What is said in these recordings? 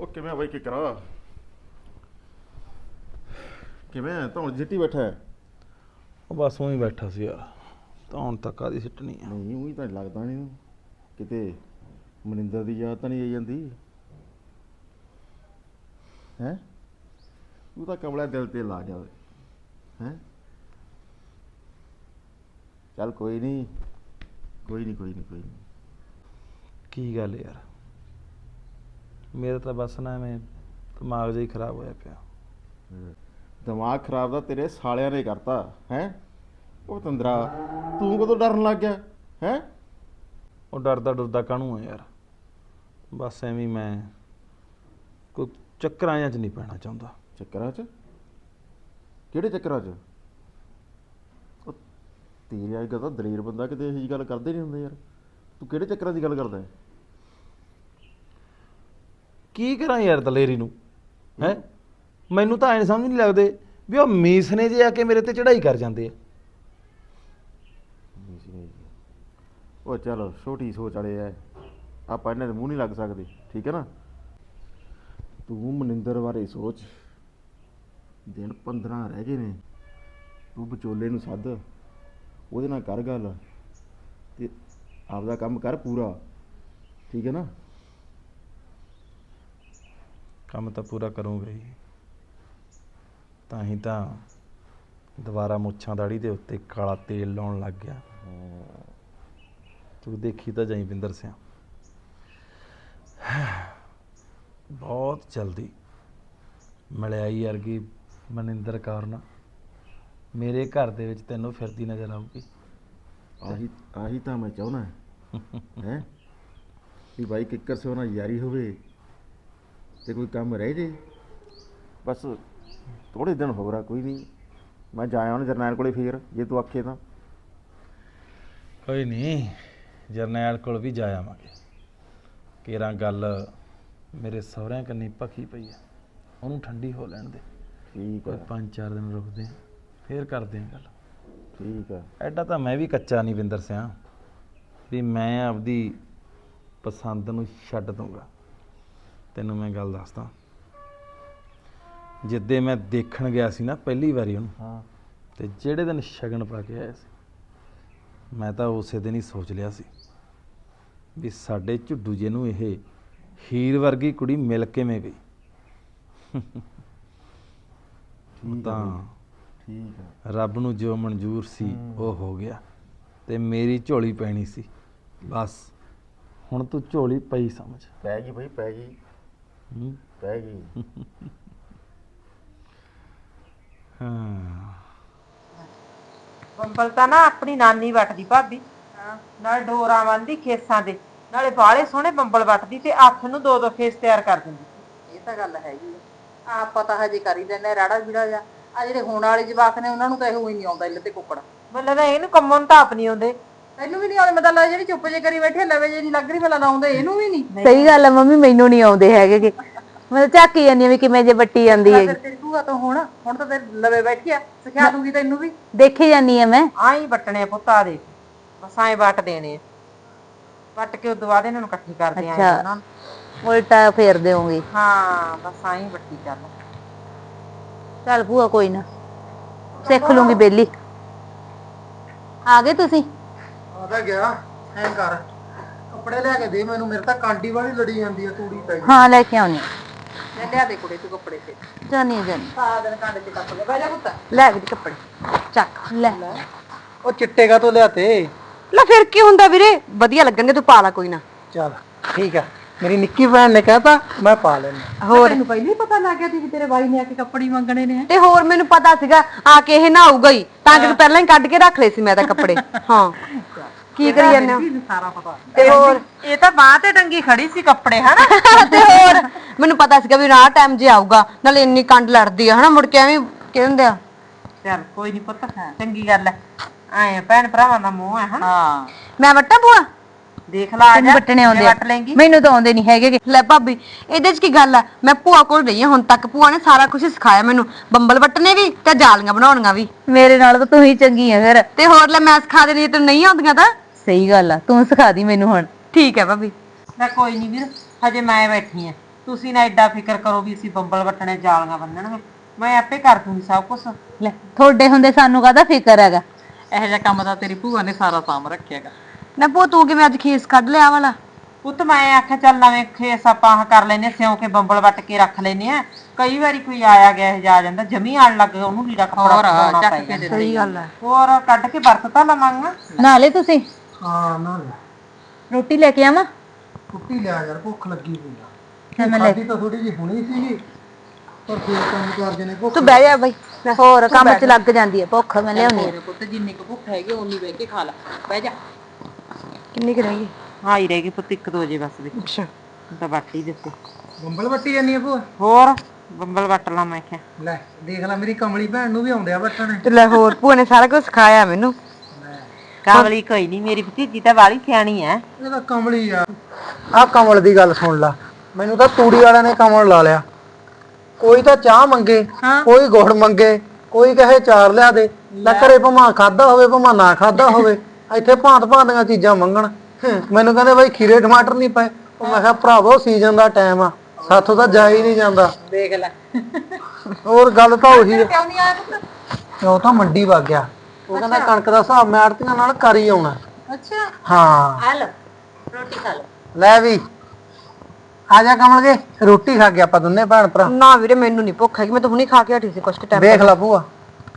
ਉਹ ਕਿਵੇਂ ਆ ਬਾਈ ਕਿਕਰਾ ਕਿਵੇਂ ਆ? ਧੌਣ ਜਿੱਟੀ ਬੈਠਾ ਹੈ? ਉਹ ਬਸ ਉਹੀ ਬੈਠਾ ਸੀ ਯਾਰ ਤਾਂ ਹੁਣ ਤੱਕ ਆਦੀ ਸਿੱਟਣੀ ਆ? ਨਹੀਂ ਉਹੀ ਤਾਂ ਲੱਗਦਾ ਨਹੀਂ ਕਿਤੇ ਮਨਿੰਦਰ ਦੀ ਯਾਦ ਤਾਂ ਨਹੀਂ ਆਈ ਜਾਂਦੀ? ਹੈ? ਉਹ ਤਾਂ ਕਮਲਾ ਦਿਲ ਤੇ ਲਾ ਜਾਵੇ ਹੈ? ਚੱਲ ਕੋਈ ਨਹੀਂ। ਕੋਈ ਨਹੀਂ ਕੋਈ ਨਹੀਂ ਕੋਈ ਨਹੀਂ। ਕੀ ਗੱਲ ਯਾਰ? ਮੇਰਾ ਤਾਂ ਬਸ ਨਾ ਐਵੇਂ ਦਿਮਾਗ ਜਿਹਾ ਹੀ ਖਰਾਬ ਹੋਇਆ ਪਿਆ। ਦਿਮਾਗ ਖਰਾਬ ਦਾ ਤੇਰੇ ਸਾਲਿਆਂ ਨੇ ਕਰਤਾ ਹੈ? ਉਹ ਤੰਦਰਾ ਤੂੰ ਕਦੋਂ ਡਰਨ ਲੱਗ ਗਿਆ ਹੈ? ਉਹ ਡਰਦਾ ਡਰਦਾ ਕਾਹਨੂੰ ਆ ਯਾਰ? ਬਸ ਐਵੇਂ ਹੀ ਮੈਂ ਕੋਈ ਚੱਕਰਾਂ ਜਾਂ ਚ ਨਹੀਂ ਪੈਣਾ ਚਾਹੁੰਦਾ। ਚੱਕਰਾਂ 'ਚ? ਕਿਹੜੇ ਚੱਕਰਾਂ 'ਚ? ਉਹ ਤੇਰੇ ਵਰਗਾ ਤਾਂ ਦਲੇਰ ਬੰਦਾ ਕਿਤੇ ਇਹੋ ਗੱਲ ਕਰਦੇ ਨਹੀਂ ਹੁੰਦੇ ਯਾਰ। ਤੂੰ ਕਿਹੜੇ ਚੱਕਰਾਂ ਦੀ ਗੱਲ ਕਰਦਾ ਹੈ? ਕੀ ਕਰਾਂ ਯਾਰ ਦਲੇਰੀ ਨੂੰ? ਹੈ? ਮੈਨੂੰ ਤਾਂ ਐਂ ਸਮਝ ਨਹੀਂ ਲੱਗਦੇ ਵੀ ਉਹ ਮੀਸ ਨੇ ਜੇ ਆ ਕੇ ਮੇਰੇ ਤੇ ਚੜਾਈ ਕਰ ਜਾਂਦੇ ਆ। ਉਹ ਚਲ ਛੋਟੀ ਸੋਚ ਵਾਲੇ ਐ। ਆਪਾਂ ਇਹਨਾਂ ਦੇ ਮੂੰਹ ਨਹੀਂ ਲੱਗ ਸਕਦੇ, ਠੀਕ ਹੈ ਨਾ? ਤੂੰ ਮਨਿੰਦਰ ਬਾਰੇ ਸੋਚ। ਦਿਨ 15 ਰਹਿ ਗਏ ਨੇ। ਤੂੰ ਵਿਚੋਲੇ ਨੂੰ ਸੱਦ। ਉਹਦੇ ਨਾਲ ਕਰ ਗੱਲ। ਤੇ ਆਪਦਾ ਕੰਮ ਕਰ ਪੂਰਾ। ਠੀਕ ਹੈ ਨਾ? ਕੰਮ ਤਾਂ ਪੂਰਾ ਕਰੂੰਗਾ ਹੀ। ਤਾਂ ਹੀ ਤਾਂ ਦੁਬਾਰਾ ਮੁੱਛਾਂ ਦਾੜੀ ਦੇ ਉੱਤੇ ਕਾਲਾ ਤੇਲ ਲਾਉਣ ਲੱਗ ਗਿਆ। ਤੂੰ ਦੇਖੀ ਤਾਂ ਜਾਈ ਬਿੰਦਰ ਸਿਆ। ਬਹੁਤ ਜਲਦੀ ਮਲਿਆਈ ਅਰਗੀ ਮਨਿੰਦਰ ਕਾਰਨ ਮੇਰੇ ਘਰ ਦੇ ਵਿੱਚ ਤੈਨੂੰ ਫਿਰਦੀ ਨਜ਼ਰ ਆਊਗੀ। ਆਹੀ ਆਹੀ ਤਾਂ ਮੈਂ ਚਾਹੁੰਦਾ। ਹੈ? ਵੀ ਭਾਈ ਕਿੱਕਰ ਸੇ ਉਹਨਾਂ ਯਾਰੀ ਹੋਵੇ। ਤੇ ਕੋਈ ਕੰਮ ਰਹਿ ਜੇ। ਬਸ ਥੋੜੇ ਦਿਨ ਹੋ ਰਾ ਕੋਈ ਨਹੀਂ। ਮੈਂ ਜਾਇਆ ਹੁਣ ਜਰਨੈਲ ਕੋਲੇ ਫੇਰ ਜੇ ਤੂੰ ਆਖੇ ਤਾਂ। ਕੋਈ ਨਹੀਂ ਜਰਨੈਲ ਕੋਲ ਵੀ ਜਾ ਆਵਾਂਗੇ। ਕੇਰਾਂ ਗੱਲ ਮੇਰੇ ਸਹੁਰਿਆਂ ਕੰਨੀ ਭਖੀ ਪਈ ਆ। ਉਹਨੂੰ ਠੰਡੀ ਹੋ ਲੈਣ ਦੇ। ਠੀਕ ਕੋਈ ਪੰਜ ਚਾਰ ਦਿਨ ਰੁਕਦੇ ਆ ਫੇਰ ਕਰਦੇ ਆ ਗੱਲ। ਠੀਕ ਹੈ ਐਡਾ ਤਾਂ ਮੈਂ ਵੀ ਕੱਚਾ ਨਹੀਂ ਵਿੰਦਰ ਸਿਆ ਵੀ ਮੈਂ ਆਪਦੀ ਪਸੰਦ ਨੂੰ ਛੱਡ ਦੂੰਗਾ ਤੈਨੂੰ ਮੈਂ ਗੱਲ ਦੱਸਦਾ। ਜਿੱਦੇ ਮੈਂ ਦੇਖਣ ਗਿਆ ਸੀ ਨਾ ਪਹਿਲੀ ਵਾਰੀ ਉਹਨੂੰ ਹਾਂ। ਤੇ ਜਿਹੜੇ ਦਿਨ ਸ਼ਗਨ ਪਾ ਕੇ ਆਇਆ ਸੀ ਮੈਂ ਤਾਂ ਉਸੇ ਦਿਨ ਹੀ ਸੋਚ ਲਿਆ ਸੀ ਵੀ ਸਾਡੇ ਝੁੱਡੂ ਜੇ ਨੂੰ ਇਹ ਹੀਰ ਵਰਗੀ ਕੁੜੀ ਮਿਲ ਕਿਵੇਂ ਗਈ। ਠੀਕ ਹੈ ਤਾਂ ਬਈ, ਠੀਕ ਰੱਬ ਨੂੰ ਜੋ ਮਨਜ਼ੂਰ ਸੀ ਉਹ ਹੋ ਗਿਆ ਤੇ ਮੇਰੀ ਝੋਲੀ ਪੈਣੀ ਸੀ। ਬਸ ਹੁਣ ਤੂੰ ਝੋਲੀ ਪਈ ਸਮਝ। ਪੈ ਗਈ ਭਾਈ ਪੈ ਗਈ। ਹੂੰ? ਪੈ ਗਈ। ਹਾਂ। ਬੰਬਲ ਤਾਂ ਨਾ ਆਪਣੀ ਨਾਨੀ ਵੱਟਦੀ ਭਾਬੀ। ਨਾਲ ਡੋਰਾ ਬੰਨਦੀ ਖੇਸਾਂ ਦੇ। ਨਾਲੇ ਬਾਲੇ ਸੋਹਣੇ ਬੰਬਲ ਵੱਟਦੀ ਤੇ ਹੱਥ ਨੂੰ ਦੋ ਦੋ ਖੇਸ ਤਿਆਰ ਕਰ ਦਿੰਦੀ। ਇਹ ਤਾਂ ਗੱਲ ਹੈਗੀ ਆ। ਆਪਾਂ ਤਾਂ ਹਜੇ ਕਰੀ ਦਿੰਦੇ ਰਾੜਾ ਵੀੜਾ ਜਾ ਆ ਜਿਹੜੇ ਹੁਣ ਵਾਲੇ ਜਵਾਕ ਨੇ ਉਹਨਾਂ ਨੂੰ ਤਾਂ ਇਹੋ ਹੀ ਨਹੀਂ ਆਉਂਦਾ ਇੱਲ ਤੇ ਕੁੱਕੜ। ਮੈਨੂੰ ਤਾਂ ਇਹਨੂੰ ਕੰਮੋਂ ਤਾਂ ਆਪ ਨਹੀਂ ਆਉਂਦੇ। ਤੈਨੂੰ ਵੀ ਨਹੀਂ ਆਉਂਦੇ ਮਤਲਬ ਜਿਹੜੀ ਚੁੱਪ ਜੇ ਕਰੀ ਬੈਠੇ ਲਵੇ ਜੇ ਨਹੀਂ ਲੱਗ ਰਹੀ ਭਲਾ ਲਾਉਂਦੇ ਇਹਨੂੰ ਵੀ ਨਹੀਂ ਸਹੀ ਗੱਲ ਹੈ ਮੰਮੀ ਮੈਨੂੰ ਨਹੀਂ ਆਉਂਦੇ ਹੈਗੇ ਕਿ। ਮੈਂ ਤਾਂ ਝਾਕੀ ਜਾਂਦੀ ਹਾਂ ਵੀ ਕਿਵੇਂ ਜੇ ਬੱਟੀ ਜਾਂਦੀ ਹੈ ਫਿਰ ਤੇਰੀ ਭੂਆ ਤਾਂ ਹੁਣ ਹੁਣ ਤਾਂ ਤੇ ਲਵੇ ਬੈਠੀ ਆ ਸਿਖਾ ਦੂੰਗੀ ਤੈਨੂੰ ਵੀ। ਦੇਖੀ ਜਾਂਦੀ ਹਾਂ ਮੈਂ। ਆਈ ਵੱਟਣੇ ਆ ਪੁੱਤਾ ਦੇ ਬਸ ਆਏ ਵੱਟ ਦੇਣੇ ਆ। ਵੱਟ ਕੇ ਬਾਅਦ ਇਹਨਾਂ ਨੂੰ ਇਕੱਠੀ ਕਰਦੇ ਆਂ ਅੱਛਾ। ਇਹਨਾਂ ਨੂੰ। ਉਲਟਾ ਫੇਰ ਦੇਵਾਂਗੀ ਹਾਂ ਬਸ ਆਈ ਵੱਟੀ ਚੱਲ। ਚੱਲ ਭੂਆ ਕੋਈ ਨਾ। ਸਿੱਖ ਲੂੰਗੀ ਬੇਲੀ। ਆ ਗਏ ਤੁਸੀਂ? ਆਦਾ ਗਿਆ ਐਂ ਕਰ। ਕੱਪੜੇ ਲੈ ਕੇ ਦੇ ਮੈਨੂੰ ਮੇਰੇ ਤਾਂ ਕਾਂਡੀ ਵਾਲੀ ਲੜੀ ਜਾਂਦੀ ਆ ਤੂੜੀ ਪੈ ਗਈ ਹਾਂ ਲੈ ਕੇ ਆਉਣੀ। ਲੈ ਲਿਆ ਦੇ ਕੁੜੇ ਤੂੰ ਕੱਪੜੇ ਤੇ ਜਾਨੀ ਜਾਨੀ ਸਾਰਾ ਦਿਨ ਕਾਂਡੇ ਚ ਟੱਪ ਲੈ ਬਹਿ ਜਾ ਪੁੱਤ। ਲੈ ਵੀ ਕੱਪੜੇ। ਚੱਕ ਲੈ। ਉਹ ਚਿੱਟੇ ਕਾ ਤੋਂ ਲਿਆਤੇ? ਲੈ ਫਿਰ ਕੀ ਹੁੰਦਾ ਵੀਰੇ? ਵਧੀਆ ਲੱਗਣਗੇ ਤੂੰ ਪਾ ਲਾ ਕੋਈ ਨਾ। ਚੱਲ ਠੀਕ ਆ। ਮੇਰੀ ਨਿੱਕੀ ਭੈਣ ਨੇ ਕਹਿਤਾ ਮੈਂ ਪਾ ਲੈਣਾ ਹੋਰ? ਤੈਨੂੰ ਪਹਿਲਾਂ ਹੀ ਪਤਾ ਲੱਗ ਗਿਆ ਸੀ ਵੀ ਤੇਰੇ ਬਾਈ ਨੇ ਆ ਕੇ ਕੱਪੜੇ ਮੰਗਣੇ ਨੇ। ਤੇ ਹੋਰ ਮੈਨੂੰ ਪਤਾ ਸੀਗਾ ਆ ਕੇ ਇਹ ਨਹਾਊਗਾ ਹੀ। ਤਾਂ ਕਿ ਤੂੰ ਪਹਿਲਾਂ ਹੀ ਕੱਢ ਕੇ ਰੱਖ ਲਏ ਸੀ ਮੈਂ ਤਾਂ ਕੱਪੜੇ। ਹਾਂ। ਕੀ ਕਰੀ ਜਾਂਦੇ ਹੋ? ਸਾਰਾ ਪਤਾ। ਤੇ ਹੋਰ? ਇਹ ਤਾਂ ਬਾਹ ਤੇ ਟੰਗੀ ਖੜੀ ਸੀ ਕੱਪੜੇ ਹਨਾ? ਤੇ ਹੋਰ? ਮੈਨੂੰ ਪਤਾ ਸੀਗਾ ਵੀ ਨਾ ਟਾਈਮ ਜੇ ਆਊਗਾ ਨਾਲੇ ਇੰਨੀ ਕੰਡ ਲੜਦੀ ਆ ਹਨਾ? ਮੁੜ ਕੇ ਐਵੇਂ ਕਹਿੰਦੇ ਆ? ਚੱਲ ਕੋਈ ਨਹੀਂ ਪੁੱਤ ਚੰਗੀ ਗੱਲ ਐ। ਆਏ ਭੈਣ ਭਰਾਵਾਂ ਦਾ ਮੋਹ ਹੈ ਹਨਾ? ਹਾਂ। ਮੈਂ ਵੱਟਾਂ ਭੂਆ? ਦੇਖ ਲਾ ਆ ਤੈਨੂੰ ਜਾ ਵੱਟਣੇ ਆਉਂਦੇ ਆ। ਵੱਟ ਲੈਂਗੀ ਮੈਨੂੰ ਤਾਂ ਆਉਂਦੇ ਨਹੀਂ ਹੈਗੇ ਗੇ। ਲੈ ਭਾਬੀ ਇਹਦੇ 'ਚ ਕੀ ਗੱਲ ਆ? ਮੈਂ ਭੂਆ ਕੋਲ ਰਹੀ ਹਾਂ ਹੁਣ ਤੱਕ। ਭੂਆ ਨੇ ਸਾਰਾ ਕੁਝ ਸਿਖਾਇਆ ਮੈਨੂੰ। ਬੰਬਲ ਵੱਟਣੇ ਵੀ ਤੇ ਜਾਲੀਆਂ ਬਣਾਉਣੀਆਂ ਵੀ। ਮੇਰੇ ਨਾਲ ਤਾਂ ਤੂੰ ਹੀ ਚੰਗੀ ਹੈ ਫਿਰ। ਤੇ ਹੋਰ ਲੈ ਮੈਂ ਸਿਖਾ ਦੇਣੀ ਜੇ ਤੈਨੂੰ ਨਹੀਂ ਆਉਂਦੀਆਂ ਤਾਂ? ਸਹੀ ਗੱਲ ਆ ਤੂੰ ਸਿਖਾ ਦੀ ਮੈਨੂੰ ਹੁਣ। ਠੀਕ ਹੈ ਭਾਬੀ। ਲੈ ਕੋਈ ਨਹੀਂ ਵੀਰ ਹਜੇ ਮੈਂ ਬੈਠੀ ਆ। ਤੁਸੀਂ ਨਾ ਐਡਾ ਫਿਕਰ ਕਰੋ ਵੀ ਅਸੀਂ ਬੰਬਲ ਵਟਣੇ ਜਾਲੀਆਂ ਬੰਨਣਗੇ। ਮੈਂ ਆਪੇ ਕਰ ਦੂੰਗੀ ਸਭ ਕੁਝ ਲੈ ਤੁਹਾਡੇ ਹੁੰਦੇ ਸਾਨੂੰ ਕਾਹਦਾ ਫਿਕਰ ਹੈਗਾ? ਇਹੋ ਜਿਹਾ ਕੰਮ ਤਾਂ ਤੇਰੀ ਭੂਆ ਨੇ ਸਾਰਾ ਸਾਂਭ ਰੱਖਿਆਗਾ ਨਾ ਭੂਆ ਤੂੰ ਕਿਵੇਂ ਅੱਜ ਖੀਸ ਕੱਢ ਲਿਆ ਵਾਲਾ? ਪੁੱਤ ਮੈਂ ਆਖਿਆ ਚੱਲ ਨਵੇਂ ਖੇਸ ਆਪਾਂ ਆਹ ਕਰ ਲੈਨੇ ਸਿਉਂ ਕੇ ਬੰਬਲ ਵੱਟ ਕੇ ਰੱਖ ਲੈਨੇ ਆ ਕਈ ਵਾਰੀ ਕੋਈ ਆਇਆ ਗਿਆ ਇਹ ਜਾ ਜਾਂਦਾ ਜਮੀ ਆਣ ਲੱਗ ਗਿਆ ਉਹਨੂੰ ਲੀੜਾ ਕੱਪੜਾ ਹੋਰ ਪਾਉਣਾ ਚੱਕ ਕੇ ਸਹੀ ਗੱਲ ਹੈ ਹੋਰ ਕੱਢ ਕੇ ਵਰਤ ਤਾਂ ਲਵਾਂਗਾ। ਨਾਲੇ ਤੁਸੀਂ ਹਾਂ ਨਾ ਲੈ। ਰੋਟੀ ਲੈ ਕੇ ਆਵਾਂ? ਕੁੱਟੀ ਲਿਆ ਯਾਰ ਭੁੱਖ ਲੱਗੀ ਹੋਈ ਆ। ਮੈਂ ਲੈ। ਖਾਧੀ ਤਾਂ ਥੋੜੀ ਜਿਹੀ ਹੁਣੀ ਸੀਗੀ ਪਰ ਫੇਰ ਕੰਮ ਕਰਦੇ ਨੇ ਭੁੱਖ ਤੂੰ ਬਹਿ ਜਾ ਬਾਈ। ਹੋਰ ਕੰਮ 'ਚ ਲੱਗ ਜਾਂਦੀ ਹੈ ਭੁੱਖ ਮੈਂ ਲਿਆਉਣੀ ਮੇਰੇ ਪੁੱਤ ਜਿੰਨੀ ਕੁ ਭੁੱਖ ਹੈਗੀ ਓਨੀ ਬਹਿ ਕੇ ਖਾ ਲੈ। ਬਹਿ ਜਾ। ਕਿੰਨੀ ਕੁ ਰਹਿ ਗਈ ਹਾਂ ਹੀ ਰਹਿ ਗਈ ਪੁੱਤ ਇੱਕ ਦੋ ਜੇ ਬਸ ਵੀ ਅੱਛਾ। ਤਾਂ ਵੱਟ ਹੀ ਦਿੱਤੇ। ਬੰਬਲ ਵੱਟੀ ਜਾਨੀ ਆ ਭੂਆ? ਹੋਰ ਬੰਬਲ ਵੱਟ ਲਾ ਮੈਂ ਕਿਹਾ। ਲੈ ਦੇਖ ਲੈ ਮੇਰੀ ਕਮਲੀ ਭੈਣ ਨੂੰ ਵੀ ਆਉਂਦੇ ਆ ਵੱਟਣੇ। ਤੇ ਲੈ ਹੋਰ ਭੂਆ ਨੇ ਸਾਰਾ ਕੁਝ ਸਿਖਾਇਆ ਮੈਨੂੰ। ਕਾਵਲੀ ਕੋਈ ਨਹੀਂ ਮੇਰੀ ਭਤੀਜੀ ਤਾਂ ਵਾਲੀ ਸਿਆਣੀ ਐ। ਇਹ ਤਾਂ ਕਮਲੀ ਆ। ਆ ਕਮਲ ਦੀ ਗੱਲ ਸੁਣ ਲਾ। ਮੈਨੂੰ ਤਾਂ ਤੂੜੀ ਵਾਲਿਆਂ ਨੇ ਕਮਲ ਲਾ ਲਿਆ। ਕੋਈ ਤਾਂ ਚਾਹ ਮੰਗੇ ਕੋਈ ਗੁੜ ਮੰਗੇ ਕੋਈ ਕਹੇ ਚਾਰ ਲਿਆ ਦੇ। ਲੈ। ਘਰੇ ਭਮਾ ਖਾਦਾ ਹੋਵੇ ਭਮਾ ਨਾ ਖਾਦਾ ਹੋਵੇ ਇੱਥੇ ਭਾਂਤ ਭਾਂਤ ਦੀਆਂ ਚੀਜ਼ਾਂ ਮੰਗਣ। ਮੈਨੂੰ ਕਹਿੰਦੇ ਬਾਈ ਖੀਰੇ ਟਮਾਟਰ ਨਹੀਂ ਪਏ। ਉਹ ਮੈਂ ਕਿਹਾ ਭਰਾਵੋ ਸੀਜ਼ਨ ਦਾ ਟਾਈਮ ਆ। ਸਾਥੋਂ ਤਾਂ ਜਾ ਹੀ ਨਹੀਂ ਜਾਂਦਾ। ਦੇਖ ਲੈ। ਹੋਰ ਗੱਲ ਤਾਂ ਉਹੀ ਹੈ ਕਿਉਂ ਨਹੀਂ ਆਇਆ ਪੁੱਤ? ਉਹ ਤਾਂ ਮੰਡੀ ਵਗ ਗਿਆ। ਉਹ ਕਹਿੰਦਾ ਕਣਕ ਦਾ ਹਿਸਾਬ ਮੈਂ ਆੜਤੀਆਂ ਨਾਲ ਕਰ ਹੀ ਆਉਣਾ। ਅੱਛਾ। ਹਾਂ। ਆ ਲੈ ਰੋਟੀ ਖਾ ਲੈ ਲੈ ਵੀ। ਆ ਜਾ ਕਮਲ ਕੇ ਰੋਟੀ ਖਾ ਕੇ ਆਪਾਂ ਦੋਨੇ ਭੈਣ ਭਰਾ। ਨਾ ਵੀਰੇ ਮੈਨੂੰ ਨਹੀਂ ਭੁੱਖ ਹੈਗੀ ਮੈਂ ਤਾਂ ਹੁਣੀ ਖਾ ਕੇ ਹਟੀ ਸੀ ਕੁਛ ਟਾਈਮ ਵੇਖ ਲਾ ਭੂਆ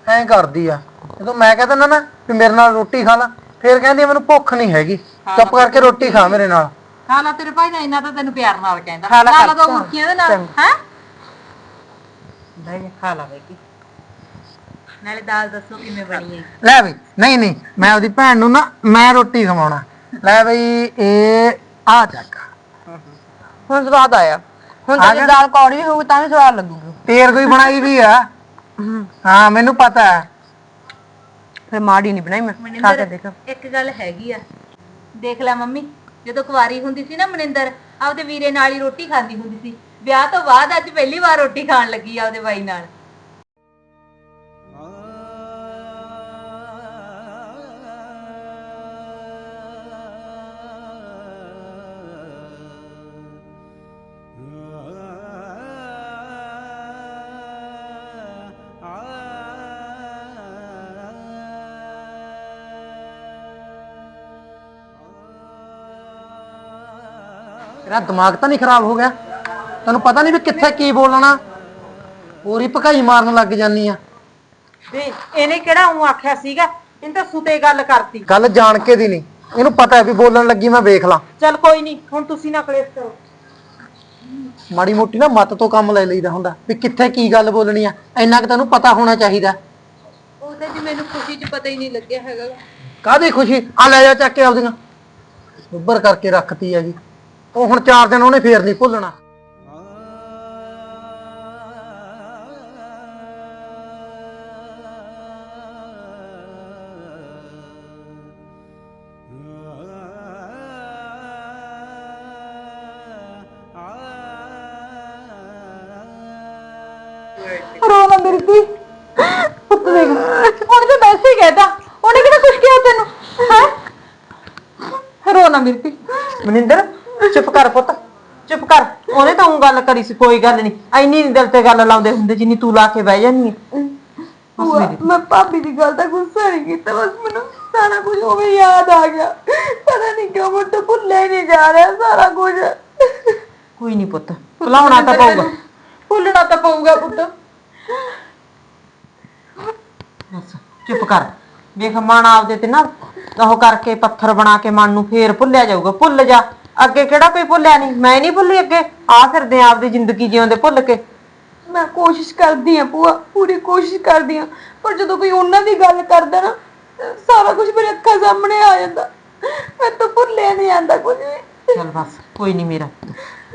ਐਂ ਕਰਦੀ ਆ। ਜਦੋਂ ਮੈਂ ਕਹਿੰਦਾ ਨਾ ਨਾ ਵੀ ਮੇਰੇ ਨਾਲ ਰੋਟੀ ਖਾ ਲਾ ਫੇਰ ਕਹਿੰਦੀ ਆ, ਮੈਨੂੰ ਭੁੱਖ ਨਹੀਂ ਹੈਗੀ। ਚੁੱਪ ਕਰਕੇ ਰੋਟੀ ਖਾ ਮੇਰੇ ਨਾਲ। ਖਾ ਲੈ ਤੇਰੇ ਭਾਈ ਦਾ ਇੰਨਾ ਤਾਂ ਤੈਨੂੰ ਪਿਆਰ ਨਾਲ ਕਹਿੰਦਾ। ਨਾਲ ਤਾਂ ਉਰਖੀਆਂ ਦੇ ਨਾਲ ਹੈ? ਲੈ ਖਾ ਲਾ ਬੇਟੀ ਨਾਲੇ ਦਾਲ ਦੱਸੋ ਕਿਵੇਂ ਬਣੀ ਹੈ? ਲੈ ਬਈ ਨਹੀਂ ਨਹੀਂ ਮੈਂ ਉਹਦੀ ਭੈਣ ਨੂੰ ਨਾ ਮੈਂ ਰੋਟੀ ਖਵਾਉਣਾ। ਲੈ ਬਈ ਇਹ ਆ ਚੱਕ। ਹੁਣ ਸਵਾਦ ਆਇਆ। ਹੁਣ ਤਾਂ ਜੇ ਦਾਲ ਕੌੜੀ ਵੀ ਹੋਊਗੀ ਤਾਂ ਵੀ ਸਵਾਦ ਲੱਗੂਗੀ। ਤੇਰ ਕੋਈ ਬਣਾਈ ਵੀ ਆ? ਹਾਂ। ਮੈਨੂੰ ਪਤਾ ਹੈ। ਫਿਰ ਮਾੜੀ ਨਹੀਂ ਬਣਾਈ ਮੈਂ। ਖਾ ਕੇ ਦੇਖ। ਇੱਕ ਗੱਲ ਹੈਗੀ ਆ। ਦੇਖ ਲੈ ਮੰਮੀ ਜਦੋਂ ਕੁਵਾਰੀ ਹੁੰਦੀ ਸੀ ਨਾ ਮਨਿੰਦਰ ਆਪਦੇ ਵੀਰੇ ਨਾਲ ਹੀ ਰੋਟੀ ਖਾਂਦੀ ਹੁੰਦੀ ਸੀ। ਵਿਆਹ ਤੋਂ ਬਾਅਦ ਅੱਜ ਪਹਿਲੀ ਵਾਰ ਰੋਟੀ ਖਾਣ ਲੱਗੀ ਆ ਆਪਦੇ ਬਾਈ ਨਾਲ। ਤੇਰਾ ਦਿਮਾਗ ਤਾਂ ਨਹੀਂ ਖਰਾਬ ਹੋ ਗਿਆ? ਤੈਨੂੰ ਪਤਾ ਨਹੀਂ ਵੀ ਕਿੱਥੇ ਕੀ ਬੋਲਣਾ? ਪੂਰੀ ਭਕਾਈ ਮਾਰਨ ਲੱਗ ਜਾਨੀ ਆ। ਤੇ ਇਹਨੇ ਕਿਹੜਾ ਉਹ ਆਖਿਆ ਸੀਗਾ? ਇਹਨੇ ਤਾਂ ਸੁਤੇ ਗੱਲ ਕਰਤੀ। ਗੱਲ ਜਾਣ ਕੇ ਦੀ ਨਹੀਂ। ਇਹਨੂੰ ਪਤਾ ਹੈ ਵੀ ਬੋਲਣ ਲੱਗੀ ਮੈਂ ਵੇਖ ਲਾਂ। ਚੱਲ ਕੋਈ ਨਹੀਂ ਹੁਣ ਤੁਸੀਂ ਨਾ ਕਲੇਸ਼ ਕਰੋ। ਮਾੜੀ ਮੋਟੀ ਨਾ ਮੱਤ ਤੋਂ ਕੰਮ ਲੈ ਲਈਦਾ ਹੁੰਦਾ ਵੀ ਕਿੱਥੇ ਕੀ ਗੱਲ ਬੋਲਣੀ ਆ। ਇੰਨਾ ਕਿ ਤੈਨੂੰ ਪਤਾ ਹੋਣਾ ਚਾਹੀਦਾ। ਉਹ ਤਾਂ ਜੀ ਮੈਨੂੰ ਖੁਸ਼ੀ 'ਚ ਪਤਾ ਹੀ ਨਹੀਂ ਲੱਗਿਆ ਹੈਗਾ। ਕਾਹਦੀ ਖੁਸ਼ੀ? ਆ ਲੈ ਜਾ ਚੱਕ ਕੇ ਆਪਦੀਆਂ। ਉੱਭਰ ਕਰਕੇ ਰੱਖਤੀ ਹੈਗੀ ਉਹ ਹੁਣ ਚਾਰ ਦਿਨ ਉਹਨੇ ਫੇਰ ਨਹੀਂ ਭੁੱਲਣਾ। ਰੋਣਾ ਮੇਰੀ ਧੀ। ਪੁੱਤ ਦੇਖ ਉਹਨੇ ਤਾਂ ਵੈਸੇ ਹੀ ਕਹਿਤਾ ਉਹਨੇ ਕਿਹੜਾ ਕੁਝ ਕਿਹਾ ਤੈਨੂੰ? ਹੈ? ਰੋਣਾ ਮੇਰੀ ਧੀ। ਮਨਿੰਦਰ ਚੁੱਪ ਕਰ ਪੁੱਤ ਚੁੱਪ ਕਰ। ਉਹਨੇ ਤਾਂ ਉਹ ਗੱਲ ਕਰੀ ਸੀ ਕੋਈ ਗੱਲ ਨਹੀਂ। ਐਨੀ ਨੀ ਦਿਲ ਤੇ ਗੱਲ ਲਾਉਂਦੇ ਹੁੰਦੇ ਜਿੰਨੀ ਤੂੰ ਲਾ ਕੇ ਬਹਿ ਜਾਨੀ ਹੈ। ਮੈਂ ਭਾਬੀ ਦੀ ਗੱਲ ਦਾ ਗੁੱਸਾ ਨਹੀਂ ਕੀਤਾ ਬਸ ਮੈਨੂੰ ਸਾਰਾ ਕੁਝ ਹੋਵੇ ਯਾਦ ਆ ਗਿਆ। ਪਤਾ ਨਹੀਂ ਕਿਉਂ ਮੈਨੂੰ ਤਾਂ ਭੁੱਲਿਆ ਹੀ ਨਹੀਂ ਜਾ ਰਿਹਾ ਸਾਰਾ ਕੁਝ। ਕੋਈ ਨਹੀਂ ਪੁੱਤ ਭੁਲਾਉਣਾ ਤਾਂ ਪਊਗਾ। ਭੁੱਲਣਾ ਤਾਂ ਪਊਗਾ ਪੁੱਤ। ਬਸ ਚੁੱਪ ਕਰ। ਵੇਖ ਮਨ ਆਪਦੇ ਤੇ ਨਾ ਉਹ ਕਰਕੇ ਪੱਥਰ ਬਣਾ ਕੇ ਮਨ ਨੂੰ ਫੇਰ ਭੁੱਲਿਆ ਜਾਊਗਾ। ਭੁੱਲ ਜਾ। ਅੱਗੇ ਕਿਹੜਾ ਕੋਈ ਭੁੱਲਿਆ ਨਹੀਂ ਮੈਂ ਨਹੀਂ ਭੁੱਲੀ ਅੱਗੇ? ਆ ਫਿਰਦੇ ਆਂ ਆਪਦੀ ਜ਼ਿੰਦਗੀ ਜਿਉਂਦੇ ਭੁੱਲ ਕੇ। ਮੈਂ ਕੋਸ਼ਿਸ਼ ਕਰਦੀ ਆ ਭੂਆ ਪੂਰੀ ਕੋਸ਼ਿਸ਼ ਕਰਦੀ ਆ। ਪਰ ਜਦੋਂ ਕੋਈ ਉਹਨਾਂ ਦੀ ਗੱਲ ਕਰਦਾ ਨਾ ਸਾਰਾ ਕੁਝ ਮੇਰੇ ਅੱਖਾਂ ਸਾਹਮਣੇ ਆ ਜਾਂਦਾ। ਮੈਂ ਤਾਂ ਭੁੱਲਿਆ ਨਹੀਂ ਆਂਦਾ ਕੁਝ ਵੀ। ਚੱਲ ਬਸ ਕੋਈ ਨਹੀਂ ਮੇਰਾ।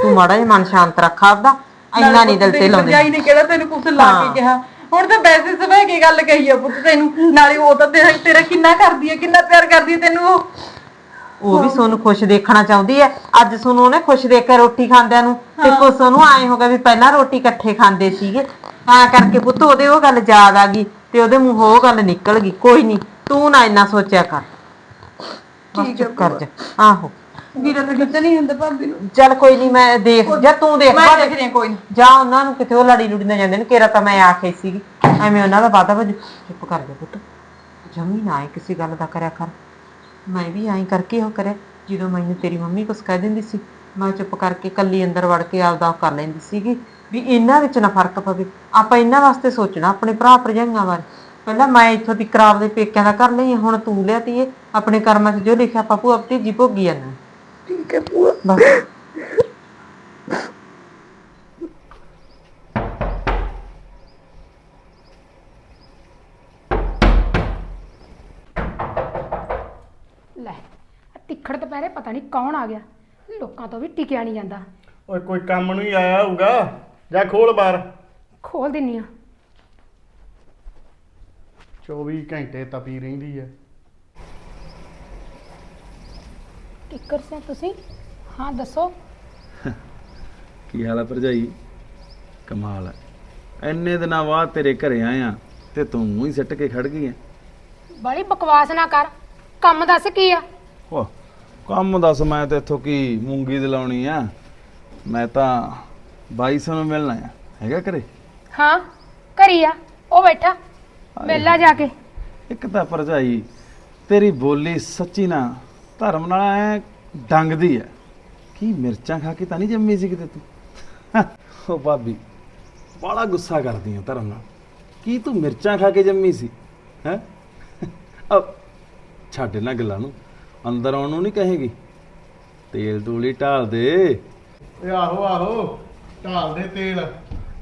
ਤੂੰ ਮਾੜਾ ਜਿਹਾ ਮਨ ਸ਼ਾਂਤ ਰੱਖ ਆਪਦਾ। ਇੰਨਾ ਨਹੀਂ ਦਿਲ ਤੇ ਲਾਉਂਦੇ। ਭਰਜਾਈ ਨੇ ਕਿਹੜਾ ਤੈਨੂੰ ਕੁਝ ਲਾ ਕੇ ਕਿਹਾ? ਹੁਣ ਤਾਂ ਵੈਸੇ ਸਵੇ ਕੀ ਗੱਲ ਕਹੀ ਆ ਪੁੱਤ ਤੈਨੂੰ। ਨਾਲੇ ਉਹ ਤਾਂ ਤੇਰਾ ਤੇਰਾ ਕਿੰਨਾ ਕਰਦੀ ਆ ਕਿੰਨਾ ਪਿਆਰ ਕਰਦੀ ਆ ਤੈਨੂੰ ਉਹ। ਉਹ ਵੀ ਸੋਨੂੰ ਖੁਸ਼ ਦੇਖਣਾ ਚਾਹੁੰਦੀ ਹੈ ਅੱਜ ਸੋਨੂੰ ਉਹਨੇ ਖੁਸ਼ ਦੇਖ ਕੇ ਰੋਟੀ ਖਾਂਦਿਆਂ ਨੂੰ। ਤੇ ਕੁਛ ਉਹਨੂੰ ਆਏ ਹੋ ਗਿਆ ਵੀ ਪਹਿਲਾਂ ਰੋਟੀ ਇਕੱਠੇ ਖਾਂਦੇ ਸੀਗੇ। ਤਾਂ ਕਰਕੇ ਪੁੱਤ ਉਹਦੇ ਉਹ ਗੱਲ ਯਾਦ ਆ ਗਈ ਤੇ ਉਹਦੇ ਮੂੰਹੋਂ ਉਹ ਗੱਲ ਨਿਕਲ ਗਈ। ਕੋਈ ਨਹੀਂ ਤੂੰ ਨਾ ਇੰਨਾ ਸੋਚਿਆ ਕਰ। ਠੀਕ ਚੁੱਪ ਕਰ ਜਾ। ਆਹੋ। ਵੀਰਾ ਤਾਂ ਕਿਤੇ ਨਹੀਂ ਹੁੰਦਾ ਭਾਬੀ ਨੂੰ। ਚੱਲ ਕੋਈ ਨਹੀਂ ਮੈਂ ਦੇਖ ਜਾਂ ਤੂੰ ਦੇਖ ਮੈਂ ਦੇਖਦੀ ਹਾਂ ਕੋਈ ਨਾ। ਜਾਂ ਉਹਨਾਂ ਨੂੰ ਕਿਤੇ ਉਹ ਲੜੀ ਲੁੜੀ ਨਾ ਜਾਂਦੇ ਨੇ ਕੇਰਾ ਤਾਂ ਮੈਂ ਆਖੇ ਸੀਗੀ। ਐਵੇਂ ਉਹਨਾਂ ਦਾ ਵਾਦਾ ਵਜ ਚੁੱਪ ਕਰ ਜਾ ਪੁੱਤ। ਜਮੀ ਨਾ ਆਏ ਕਿਸੇ ਗੱਲ ਦਾ ਕਰਿਆ ਕਰ। ਮੈਂ ਵੀ ਐਂ ਕਰਕੇ ਉਹ ਕਰਿਆ ਜਦੋਂ ਮੈਨੂੰ ਤੇਰੀ ਮੰਮੀ ਕੁਛ ਕਹਿ ਦਿੰਦੀ ਸੀ ਮੈਂ ਚੁੱਪ ਕਰਕੇ ਕੱਲੀ ਅੰਦਰ ਵੜ ਕੇ ਆਪਦਾ ਉਹ ਕਰ ਲੈਂਦੀ ਸੀਗੀ ਵੀ ਇਹਨਾਂ ਵਿੱਚ ਨਾ ਫ਼ਰਕ ਪਵੇ। ਆਪਾਂ ਇਹਨਾਂ ਵਾਸਤੇ ਸੋਚਣਾ ਆਪਣੇ ਭਰਾ ਭਰਜਾਈਆਂ ਬਾਰੇ। ਪਹਿਲਾਂ ਮੈਂ ਇੱਥੋਂ ਦੀ ਕਰਾਬ ਦੇ ਪੇਕਿਆਂ ਦਾ ਕਰ ਲਈ ਹੁਣ ਤੂੰ ਲਿਆਤੀ ਏ ਆਪਣੇ ਕਰਮਾਂ 'ਚ ਜੋ ਲਿਖਿਆ ਆਪਾਂ ਭੂਆ ਭਤੀਜੀ ਭੋਗੀ ਜਾਣਾ ਠੀਕ ਹੈ ਭੂਆ। ਬਸ ਲੈ ਆਹ ਤਿੱਖੜ ਦੁਪਹਿਰੇ ਪਤਾ ਨਹੀਂ ਕੌਣ ਆ ਗਿਆ। ਲੋਕਾਂ ਤੋਂ ਵੀ ਟਿਕਿਆ ਨਹੀਂ ਜਾਂਦਾ। ਓਏ ਕੋਈ ਕੰਮ ਨੂੰ ਹੀ ਆਇਆ ਹੋਊਗਾ। ਜਾ ਖੋਲ ਬਾਰ ਖੋਲ ਦਿੰਨੀ ਆ। 24 ਘੰਟੇ ਤਪੀ ਰਹਿੰਦੀ ਐ ਕਿੱਕਰ ਸੇ ਤੁਸੀਂ? ਹਾਂ ਦੱਸੋ। ਕੀ ਹਾਲ ਆ ਭਰਜਾਈ? ਕਮਾਲ ਹੈ ਐਨੇ ਦਿਨਾਂ ਬਾਅਦ ਤੇਰੇ ਘਰੇ ਆਇਆ ਤੇ ਤੂੰ ਮੂੰਹ ਹੀ ਸਿੱਟ ਕੇ ਖੜ ਗਈ ਐ ਬੜੀ ਬਕਵਾਸ ਨਾ ਕਰ। ਕੰਮ ਦੱਸ ਕੀ ਆ? ਓ ਕੰਮ ਦੱਸ ਮੈਂ ਤੇ ਇੱਥੋਂ ਕੀ ਮੂੰਗੀ ਦਿਲਾਉਣੀ ਆ? ਮੈਂ ਤਾਂ 2200 ਨੂੰ ਮਿਲਣਾ ਆ। ਹੈਗਾ ਘਰੇ? ਹਾਂ ਘਰੀ ਆ। ਉਹ ਬੈਠਾ ਮੇਲਾ ਜਾ ਕੇ। ਇੱਕ ਤਾਂ ਭਰਜਾਈ ਤੇਰੀ ਬੋਲੀ ਸੱਚੀ ਨਾ ਧਰਮ ਨਾਲ ਐ ਡੰਗਦੀ ਐ। ਕੀ ਮਿਰਚਾਂ ਖਾ ਕੇ ਤਾਂ ਨਹੀਂ ਜੰਮੀ ਸੀ ਕਿਤੇ ਤੂੰ? ਓ ਭਾਬੀ ਬੜਾ ਗੁੱਸਾ ਕਰਦੀ ਆ ਧਰਮ ਨਾਲ। ਕੀ ਤੂੰ ਮਿਰਚਾਂ ਖਾ ਕੇ ਜੰਮੀ ਸੀ? ਹੈ? ਅਬ ਛੱਡ ਇਹਨਾਂ ਗੱਲਾਂ ਨੂੰ। ਅੰਦਰ ਆਉਣ ਨੂੰ ਨਹੀਂ ਕਹੇਗੀ। ਤੇਲ ਤੂਲੀ ਢਾਲ ਦੇ। ਓਏ ਆਹੋ ਆਹੋ ਢਾਲ ਦੇ ਤੇਲ।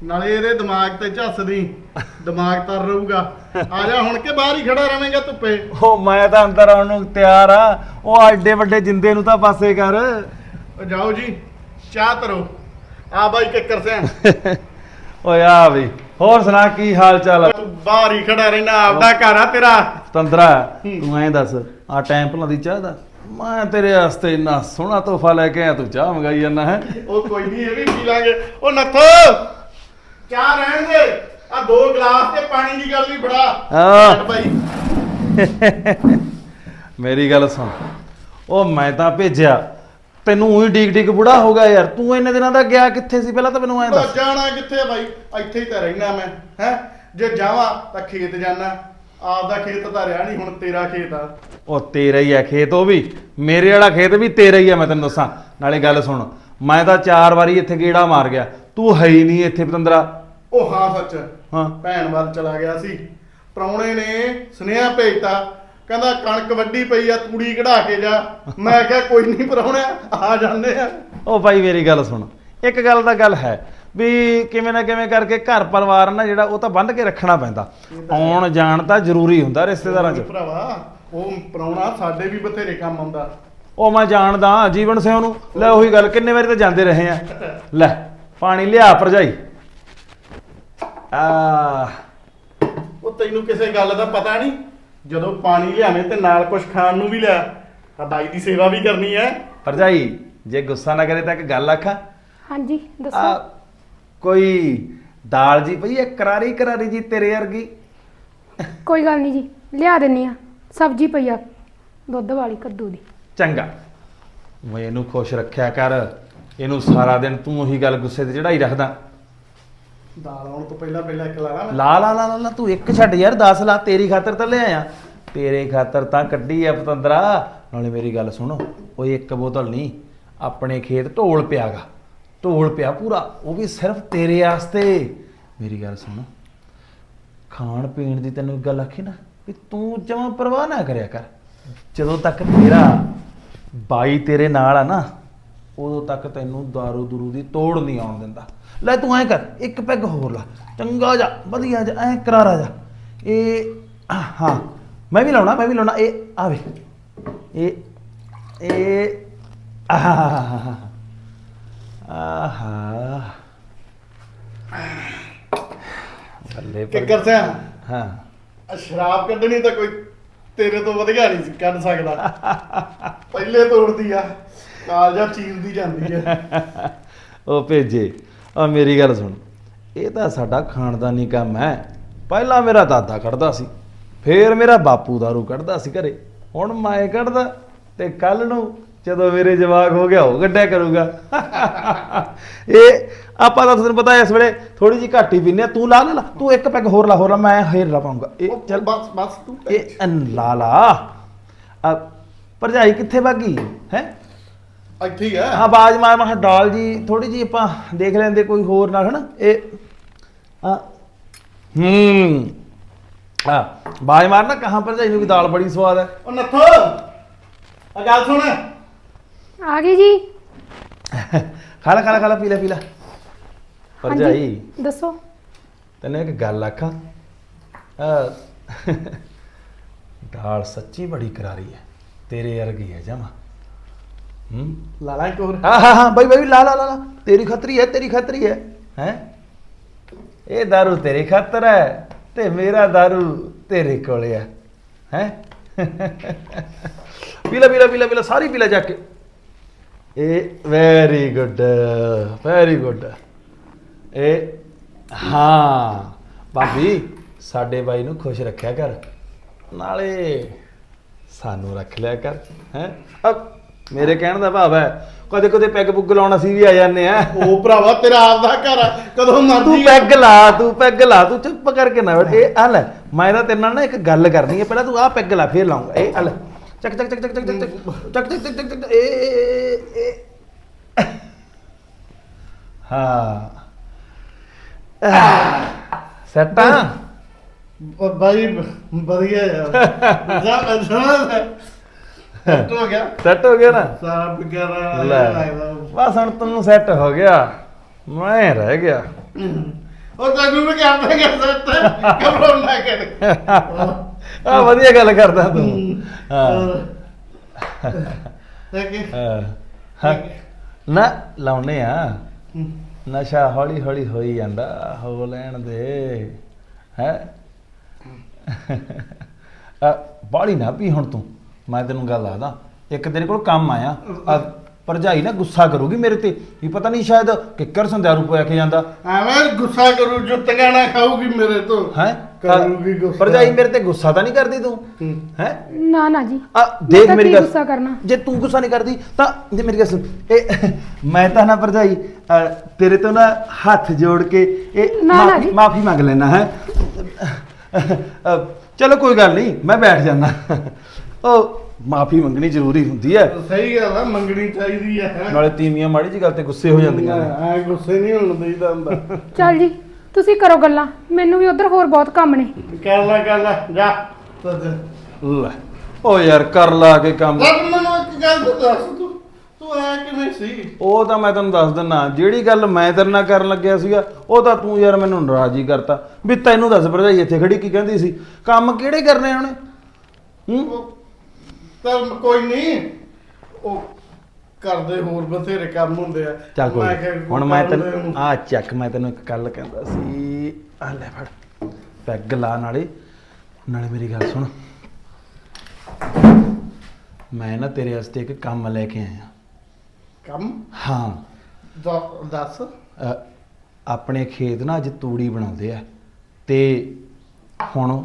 ਨਾਲੇ ਇਹਦੇ ਦਿਮਾਗ ਤੇ ਝੱਸਦੀ। ਦਿਮਾਗ ਤਰ ਰਹੂਗਾ। ਆ ਜਾ ਹੁਣ ਕੇ ਬਾਹਰ ਹੀ ਖੜਾ ਰਵੇਂਗਾ ਧੁੱਪੇ। ਉਹ ਮੈਂ ਤਾਂ ਅੰਦਰ ਆਉਣ ਨੂੰ ਤਿਆਰ ਆ। ਉਹ ਐਡੇ ਵੱਡੇ ਜਿੰਦੇ ਨੂੰ ਤਾਂ ਪਾਸੇ ਕਰ। ਓ ਜਾਓ ਜੀ ਚਾਹ ਤਰੋ ਆ ਬਾਈ ਕਿੱਕਰ ਸਿਆ। ਓਏ ਆ ਵੀ। ਹੋਰ ਸੁਣਾ ਕੀ ਹਾਲ ਚਾਲ ਆ? ਤੂੰ ਬਾਹਰ ਹੀ ਖੜਾ ਰਹਿਣਾ ਆਪਦਾ ਘਰ ਆ ਤੇਰਾ। ਤੰਦਰਾ ਤੂੰ ਐਂ ਦੱਸ। ਆ ਟਾਈਮ ਭਲਾਂ ਦੀ ਚਾਹ ਦਾ। ਮੈਂ ਤੇਰੇ ਵਾਸਤੇ ਇੰਨਾ ਸੋਹਣਾ ਤੋਹਫਾ ਲੈ ਕੇ ਆਇਆ ਤੂੰ ਚਾਹ ਮੰਗਾਈ ਜਾਂਦਾ ਹੈ। ਉਹ ਕੋਈ ਨਹੀਂ ਇਹ ਵੀ ਪੀ ਲਾਂਗੇ। ਉਹ ਨੱਥੋ ਚਾਹ ਰਹਿਣ ਦੇ। ਆ ਦੋ ਗਲਾਸ ਤੇ ਪਾਣੀ ਦੀ ਗੱਲ ਵੀ ਆ। ਛੱਡ ਭਾਈ। ਮੇਰੀ ਗੱਲ ਸੁਣ। ਉਹ ਮੈਂ ਤਾਂ ਭੇਜਿਆ। ਤੈਨੂੰ ਉਹੀ ਡੀਕ ਡੀਕ ਬੁੜਾ ਹੋ ਗਿਆ ਯਾਰ। ਤੂੰ ਇੰਨੇ ਦਿਨਾਂ ਦਾ ਗਿਆ ਕਿੱਥੇ ਸੀ? ਪਹਿਲਾਂ ਤਾਂ ਮੈਨੂੰ ਐਂ ਦੱਸ। ਜਾਣਾ ਕਿੱਥੇ ਆ ਬਾਈ ਇੱਥੇ ਹੀ ਤਾਂ ਰਹਿਣਾ ਮੈਂ ਹੈ? ਜੇ ਜਾਵਾਂ ਤਾਂ ਖੇਤ ਜਾਣਾ। ਆਪਦਾ ਖੇਤ ਤਾਂ ਰਿਹਾ ਨਹੀਂ ਹੁਣ ਤੇਰਾ ਖੇਤ ਆ। ਉਹ ਤੇਰਾ ਹੀ ਆ ਖੇਤ ਉਹ ਵੀ ਮੇਰੇ ਵਾਲਾ ਖੇਤ ਵੀ ਤੇਰਾ ਹੀ ਆ ਮੈਂ ਤੈਨੂੰ ਦੱਸਾਂ। ਨਾਲੇ ਗੱਲ ਸੁਣ ਮੈਂ ਤਾਂ ਚਾਰ ਵਾਰੀ ਇੱਥੇ ਗੇੜਾ ਮਾਰ ਗਿਆ। ਤੂੰ ਹੈ ਹੀ ਨਹੀਂ ਇੱਥੇ ਪਤੰਦਰਾ। ਉਹ ਹਾਂ ਸੱਚ ਹਾਂ। ਭੈਣ ਵੱਲ ਚਲਾ ਗਿਆ ਸੀ। ਪ੍ਰਾਹੁਣੇ ਨੇ ਸੁਨੇਹਾ ਭੇਜਤਾ ਕਹਿੰਦਾ ਕਣਕ ਵੱਡੀ ਪਈ ਆ ਤੂੜੀ ਕਢਾ ਕੇ ਜਾ। ਮੈਂ ਕਿਹਾ ਕੋਈ ਨਹੀਂ ਪ੍ਰਾਹੁਣਿਆ ਆ ਜਾਂਦੇ ਆ। ਉਹ ਭਾਈ ਮੇਰੀ ਗੱਲ ਸੁਣ। ਇੱਕ ਗੱਲ ਤਾਂ ਗੱਲ ਹੈ ਵੀ ਕਿਵੇਂ ਨਾ ਕਿਵੇਂ ਕਰਕੇ ਘਰ ਪਰਿਵਾਰ ਨਾ ਜਿਹੜਾ ਉਹ ਤਾਂ ਬੰਦ ਕੇ ਰੱਖਣਾ ਪੈਂਦਾ। ਆਉਣ ਜਾਣ ਤਾਂ ਜ਼ਰੂਰੀ ਹੁੰਦਾ ਰਿਸ਼ਤੇਦਾਰਾਂ 'ਚ। ਭਰਾਵਾ ਉਹ ਪ੍ਰਾਹੁਣਾ ਸਾਡੇ ਵੀ ਬਥੇਰੇ ਕੰਮ ਆਉਂਦਾ। ਉਹ ਮੈਂ ਜਾਣਦਾ ਜੀਵਨ ਸਿੰਘ ਨੂੰ। ਲੈ ਉਹੀ ਗੱਲ ਕਿੰਨੇ ਵਾਰੀ ਤਾਂ ਜਾਂਦੇ ਰਹੇ ਆ। ਲੈ ਪਾਣੀ ਲਿਆ ਭਰਜਾਈ। ਆ। ਉਹ ਤੈਨੂੰ ਕਿਸੇ ਗੱਲ ਦਾ ਪਤਾ ਨਹੀਂ? ਜਦੋਂ ਪਾਣੀ ਲਿਆਵੇਂ ਤੇ ਨਾਲ ਕੁਝ ਖਾਣ ਨੂੰ ਵੀ ਲਿਆ ਆ ਬਾਈ ਦੀ ਸੇਵਾ ਵੀ ਕਰਨੀ ਹੈ। ਭਰਜਾਈ ਜੇ ਗੁੱਸਾ ਨਾ ਕਰੇ ਤਾਂ ਇੱਕ ਗੱਲ ਆਖਾਂ। ਹਾਂਜੀ ਦੱਸੋ। ਆ ਕੋਈ ਦਾਲ ਜੀ ਪਈ ਹੈ ਕਰਾਰੀ ਕਰਾਰੀ ਜੀ ਤੇਰੇ ਵਰਗੀ। ਕੋਈ ਗੱਲ ਨਹੀਂ ਜੀ ਲਿਆ ਦਿੰਨੀ ਆ ਸਬਜ਼ੀ ਪਈ ਆ ਦੁੱਧ ਵਾਲੀ ਕੱਦੂ ਦੀ। ਚੰਗਾ। ਮੈਂ ਇਹਨੂੰ ਖੁਸ਼ ਰੱਖਿਆ ਕਰ ਇਹਨੂੰ ਸਾਰਾ ਦਿਨ ਤੂੰ ਉਹੀ ਗੱਲ ਗੁੱਸੇ ਤੇ ਚੜਾਈ ਰੱਖਦਾ। ਦਾਲ ਆਉਣ ਤੋਂ ਪਹਿਲਾਂ ਪਹਿਲਾਂ ਇੱਕ ਲਾ ਲਾ ਮੈਂ ਲਾ ਲਾ ਲਾ ਲਾ ਲਾ ਤੂੰ ਇੱਕ ਛੱਡ ਯਾਰ 10 ਲਾ ਤੇਰੀ ਖਾਤਰ ਤਾਂ ਲੈ ਆਇਆ ਤੇਰੇ ਖਾਤਰ ਤਾਂ ਕੱਢੀ ਆ ਪਤੰਦਰਾ ਨਾਲੇ ਮੇਰੀ ਗੱਲ ਸੁਣੋ ਓਏ ਇੱਕ ਬੋਤਲ ਨਹੀਂ ਆਪਣੇ ਖੇਤ ਢੋਲ ਪਿਆਗਾ। ਢੋਲ ਪਿਆ ਪੂਰਾ, ਉਹ ਵੀ ਸਿਰਫ ਤੇਰੇ ਵਾਸਤੇ ਮੇਰੀ ਗੱਲ ਸੁਣ, ਖਾਣ ਪੀਣ ਦੀ ਤੈਨੂੰ ਗੱਲ ਆਖੀ ਨਾ, ਵੀ ਤੂੰ ਜਮਾਂ ਪਰਵਾਹ ਨਾ ਕਰਿਆ ਕਰ। ਜਦੋਂ ਤੱਕ ਤੇਰਾ ਬਾਈ ਤੇਰੇ ਨਾਲ ਆ ਨਾ, ਉਦੋਂ ਤੱਕ ਤੈਨੂੰ दारू ਦਰੂ ਦੀ ਤੋੜ ਨਹੀਂ ਆਉਣ ਦਿੰਦਾ। ਲੈ ਤੂੰ ਐ ਕਰ, ਇੱਕ ਪੈਗ ਹੋਰ ਲਾ। ਚੰਗਾ ਜਾ, ਵਧੀਆ ਜਾ, ਐ ਕਰਾਰਾ ਜਾ। ਇਹ, ਹਾਂ, ਮੈਂ ਵੀ ਲਾਉਣਾ, ਮੈਂ ਵੀ ਲਾਉਣਾ, ਇਹ ਆਵੇ ਇਹ ਇਹ ਆਹਾ। ਆਹਾ ਬੱਲੇ ਕਿੱਕਰ ਸਿਆ? ਹਾਂ। ਆ ਸ਼ਰਾਬ ਕੱਢਣੀ ਤਾਂ ਕੋਈ ਤੇਰੇ ਤੋਂ ਵਧੀਆ ਨਹੀਂ ਕੱਢ ਸਕਦਾ। ਪਹਿਲੇ ਤੋੜਦੀ ਆ ਕਾਲਜਾ ਚੀਰਦੀ ਜਾਂਦੀ ਆ। ਉਹ ਭੇਜੇ। ਆ ਮੇਰੀ ਗੱਲ ਸੁਣ। ਇਹ ਤਾਂ ਸਾਡਾ ਖਾਨਦਾਨੀ ਕੰਮ ਹੈ। ਪਹਿਲਾਂ ਮੇਰਾ ਦਾਦਾ ਕੱਢਦਾ ਸੀ ਫੇਰ ਮੇਰਾ ਬਾਪੂ ਦਾਰੂ ਕੱਢਦਾ ਸੀ ਘਰੇ। ਹੁਣ ਮੈਂ ਕੱਢਦਾ ਤੇ ਕੱਲ ਨੂੰ ਜਦੋਂ ਮੇਰੇ ਜਵਾਕ ਹੋ ਗਿਆ ਉਹ ਕੱਢਿਆ ਕਰੂਗਾ। ਇਹ ਆਪਾਂ ਤਾਂ ਤੁਹਾਨੂੰ ਪਤਾ ਇਸ ਵੇਲੇ ਥੋੜੀ ਜੀ ਘੱਟ ਹੀ। ਪੀਨੇ ਆ ਤੂੰ ਲਾ ਲਾ ਲਾ। ਤੂੰ ਇੱਕ ਪੈਗ ਹੋਰ ਲਾ ਹੋਰ ਲਾ। ਮੈਂ ਹੇਰ ਲਾ ਪਾਉਂਗਾ। ਇਹ ਚੱਲ ਬਸ ਬਸ ਤੂੰ ਇਹ ਅਨ ਲਾ ਲਾ ਆ ਭਰਜਾਈ ਕਿੱਥੇ ਭਾਗੀ? ਹੈ? ਇੱਥੇ ਹੀ ਆ। ਹਾਂ ਬਾਜ ਮਾਰ ਮਾਰ ਡਾਲ ਜੀ ਥੋੜੀ ਜੀ ਆਪਾਂ ਦੇਖ ਲੈਂਦੇ ਕੋਈ ਹੋਰ ਨਾਲ ਹਨਾ? ਇਹ ਆ ਹੂੰ। ਆ ਬਾਜ ਮਾਰਨਾ ਕਹਾਂ ਭਰਜਾਈ ਨੂੰ ਵੀ ਦਾਲ ਬੜੀ ਸਵਾਦ ਹੈ। ਉਹ ਨੱਥੋ। ਆ ਗੱਲ ਸੁਣ। ਆ ਗਈ ਜੀ ਖਾ ਲੈ ਖਾ ਲੈ ਖਾ ਲੈ ਪੀ ਲੈ ਪੀ ਲੈ ਭਰਜਾਈ ਦੱਸੋ ਤੈਨੂੰ ਇੱਕ ਗੱਲ ਆਖਾਂ ਆ ਦਾਲ ਸੱਚੀ ਬੜੀ ਕਰਾਰੀ ਹੈ ਤੇਰੇ ਵਰਗੀ ਹੈ ਜਮਾ ਹੂੰ ਲਾ ਲਾ ਇੱਕ ਹੋਰ ਹਾਂ ਹਾਂ ਹਾਂ ਬਾਈ ਬਾਈ ਲਾ ਲਾ ਲਾ ਲਾ ਤੇਰੀ ਖਤਰੀ ਹੈ ਤੇਰੀ ਖਤਰੀ ਹੈ ਹੈ ਇਹ दारू ਤੇਰੀ ਖਾਤਰ ਹੈ ਤੇ ਮੇਰਾ दारू ਤੇਰੇ ਕੋਲੇ ਹੈ ਹੈ ਪੀਲਾ ਪੀਲਾ ਪੀਲਾ ਪੀਲਾ ਸਾਰੀ ਪੀਲਾ ਜਾ ਕੇ ਇਹ ਵੈਰੀ ਗੁੱਡ ਵੈਰੀ ਗੁੱਡ ਇਹ ਹਾਂ। ਭਾਬੀ ਸਾਡੇ ਬਾਈ ਨੂੰ ਖੁਸ਼ ਰੱਖਿਆ ਕਰ। ਨਾਲੇ ਸਾਨੂੰ ਰੱਖ ਲਿਆ ਕਰ ਹੈ? ਮੇਰੇ ਕਹਿਣ ਦਾ ਭਾਵ ਹੈ ਕਦੇ ਕਦੇ ਪੈਗ ਪੁੱਗ ਲਾਉਣ ਅਸੀਂ ਵੀ ਆ ਜਾਂਦੇ ਆ। ਉਹ ਭਰਾਵਾ ਤੇਰਾ ਆਪਦਾ ਘਰ ਆ। ਕਦੋਂ ਤੂੰ ਮਰਜ਼ੀ ਪੈਗ ਲਾ ਤੂੰ ਪੈਗ ਲਾ ਤੂੰ ਚੁੱਪ ਕਰਕੇ ਨਾ ਬੈਠ। ਇਹ ਆ ਲੈ ਮੈਂ ਤਾਂ ਤੇਰੇ ਨਾਲ ਨਾ ਇੱਕ ਗੱਲ ਕਰਨੀ ਹੈ। ਪਹਿਲਾਂ ਤੂੰ ਆ ਪੈਗ ਲਾ ਫੇਰ ਲਾਉਂਗਾ। ਇਹ ਆ ਲੈ। ਚੱਕ ਚੱਕ ਚੱਕ ਚੱਕ ਚੱਕ ਚੱਕ ਚੱਕ ਚੱਕ ਚੱਕ ਚੱਕ ਇਹ ਇਹ ਹਾਂ ਸੱਟਾਂ ਬਾਈ ਵਧੀਆ ਯਾਰ ਜਾ ਜਾ ਸੈੱਟ ਹੋ ਗਿਆ ਸੈੱਟ ਹੋ ਗਿਆ ਨਾ ਸਾਰਾ ਬਿਗਾਰਾ ਲੈ ਲੱਗਦਾ ਬਸ ਹੁਣ ਤੈਨੂੰ ਸੈੱਟ ਹੋ ਗਿਆ ਮੈਂ ਰਹਿ ਗਿਆ ਉਹ ਤੈਨੂੰ ਵੀ ਕਰਦੇ ਕਿ ਸੈੱਟ ਘਬਰਾਉਣ ਨਾ ਕਰ। ਆ ਵਧੀਆ ਗੱਲ ਕਰਦਾ ਤੂੰ। ਹਾਂ। ਹਾਂ। ਹਾਂ। ਨਾ ਲਾਉਨੇ ਆ। ਨਸ਼ਾ ਹੌਲੀ ਹੌਲੀ ਹੋਈ ਜਾਂਦਾ ਹੋ ਲੈਣ ਦੇ। ਹੈ? ਆ ਬਾੜੀ ਨਾ ਪੀ ਹੁਣ ਤੂੰ। ਮੈਂ ਤੈਨੂੰ ਗੱਲ ਆਦਾ ਇੱਕ ਤੇਰੇ ਕੋਲ ਕੰਮ ਆਇਆ। ਆ ਭਰਜਾਈ ਨਾ ਗੁੱਸਾ ਕਰੂਗੀ ਮੇਰੇ ਤੇ। ਵੀ ਪਤਾ ਨਹੀਂ ਸ਼ਾਇਦ ਕਿੱਕਰ ਸੰਧਿਆਰੂ ਪਾ ਕੇ ਜਾਂਦਾ। ਐਵੇਂ ਗੁੱਸਾ ਕਰੂ ਜੁੱਤੀਆਂ ਨਾ ਖਾਊਗੀ ਮੇਰੇ ਤੋਂ। ਹੈ? ਕਰੂਗੀ ਗੁੱਸਾ। ਭਰਜਾਈ ਮੇਰੇ ਤੇ ਗੁੱਸਾ ਤਾਂ ਨਹੀਂ ਕਰਦੀ ਤੂੰ? ਹੈ। ਨਾ ਨਾ ਜੀ। ਆ ਦੇਖ ਮੇਰੀ ਗੱਲ। ਗੁੱਸਾ ਕਰਨਾ? ਜੇ ਤੂੰ ਗੁੱਸਾ ਨਹੀਂ ਕਰਦੀ ਤਾਂ ਜੇ ਮੇਰੀ ਗੱਲ ਸੁਣ। ਇਹ ਮੈਂ ਤਾਂ ਨਾ ਭਰਜਾਈ ਤੇਰੇ ਤੋਂ ਨਾ ਹੱਥ ਜੋੜ ਕੇ ਇਹ ਮਾਫੀ ਮੰਗ ਲੈਣਾ ਹੈ? ਚਲੋ ਕੋਈ ਗੱਲ ਨਹੀਂ ਮੈਂ ਬੈਠ ਜਾਣਾ ਉਹ ਮਾਫੀ ਮੰਗਣੀ ਜ਼ਰੂਰੀ ਹੁੰਦੀ ਹੈ। ਸਹੀ ਗੱਲ ਆ ਮੰਗਣੀ ਚਾਹੀਦੀ ਆ ਨਾਲੇ ਤੀਵੀਆਂ ਮਾੜੀ ਜੀ ਗੱਲ ਤੇ ਗੁੱਸੇ ਹੋ ਜਾਂਦੀਆਂ ਨੇ। ਐ ਗੁੱਸੇ ਨਹੀਂ ਹੋਣ ਦੇਈਦਾ ਹੁੰਦਾ। ਚੱਲ ਜੀ ਤੁਸੀਂ ਕਰੋ ਗੱਲਾਂ। ਮੈਨੂੰ ਵੀ ਉਧਰ ਹੋਰ ਬਹੁਤ ਕੰਮ ਨੇ। ਕਰ ਲੈ ਕਰ ਲੈ ਜਾ। ਤਦ ਲੈ ਓ ਯਾਰ ਕਰ ਲਾ ਕੇ ਕੰਮ। ਰੱਬ ਮੈਨੂੰ ਇੱਕ ਗੱਲ ਤਾਂ ਦੱਸ ਤੂੰ ਤੂੰ ਐ ਕਿਵੇਂ ਸੀ? ਉਹ ਤਾਂ ਮੈਂ ਤੈਨੂੰ ਦੱਸ ਦਿੰਨਾ ਜਿਹੜੀ ਗੱਲ ਮੈਂ ਤੇਰੇ ਨਾਲ ਕਰਨ ਲੱਗਿਆ ਸੀਗਾ ਉਹ ਤਾਂ ਤੂੰ ਯਾਰ ਮੈਨੂੰ ਨਾਰਾਜ਼ ਹੀ ਕਰਤਾ। ਵੀ ਤੈਨੂੰ ਦੱਸ ਭਰਜਾਈ ਇੱਥੇ ਖੜੀ ਕੀ ਕਹਿੰਦੀ ਸੀ? ਕੰਮ ਕਿਹੜੇ ਕਰਨੇ ਉਹਨੇ? ਹੂੰ? ਉਹ ਚੱਲ ਕੋਈ ਨਹੀਂ ਉਹ ਕਰਦੇ ਹੋਰ ਬਥੇਰੇ ਕੰਮ ਹੁੰਦੇ ਆ। ਚੱਲ ਕੋਈ ਮੈਂ ਨੀ। ਕਿਹਾ ਹੁਣ ਮੈਂ ਤੈਨੂੰ। ਆ। ਚੱਕ ਮੈਂ ਤੈਨੂੰ ਇੱਕ ਗੱਲ ਕਹਿੰਦਾ ਸੀ। ਆ ਲੈ ਫੜ। ਪੈਗ ਲਾ ਨਾਲੇ। ਨਾਲੇ ਮੇਰੀ ਗੱਲ ਸੁਣ। ਮੈਂ ਨਾ ਤੇਰੇ ਵਾਸਤੇ ਇੱਕ ਕੰਮ ਲੈ ਕੇ ਆਇਆ। ਕੰਮ? ਹਾਂ। ਦ- ਦੱਸ। ਅ, ਆਪਣੇ ਖੇਤ ਨਾ ਅੱਜ ਤੂੜੀ ਬਣਾਉਂਦੇ ਆ। ਤੇ ਹੁਣ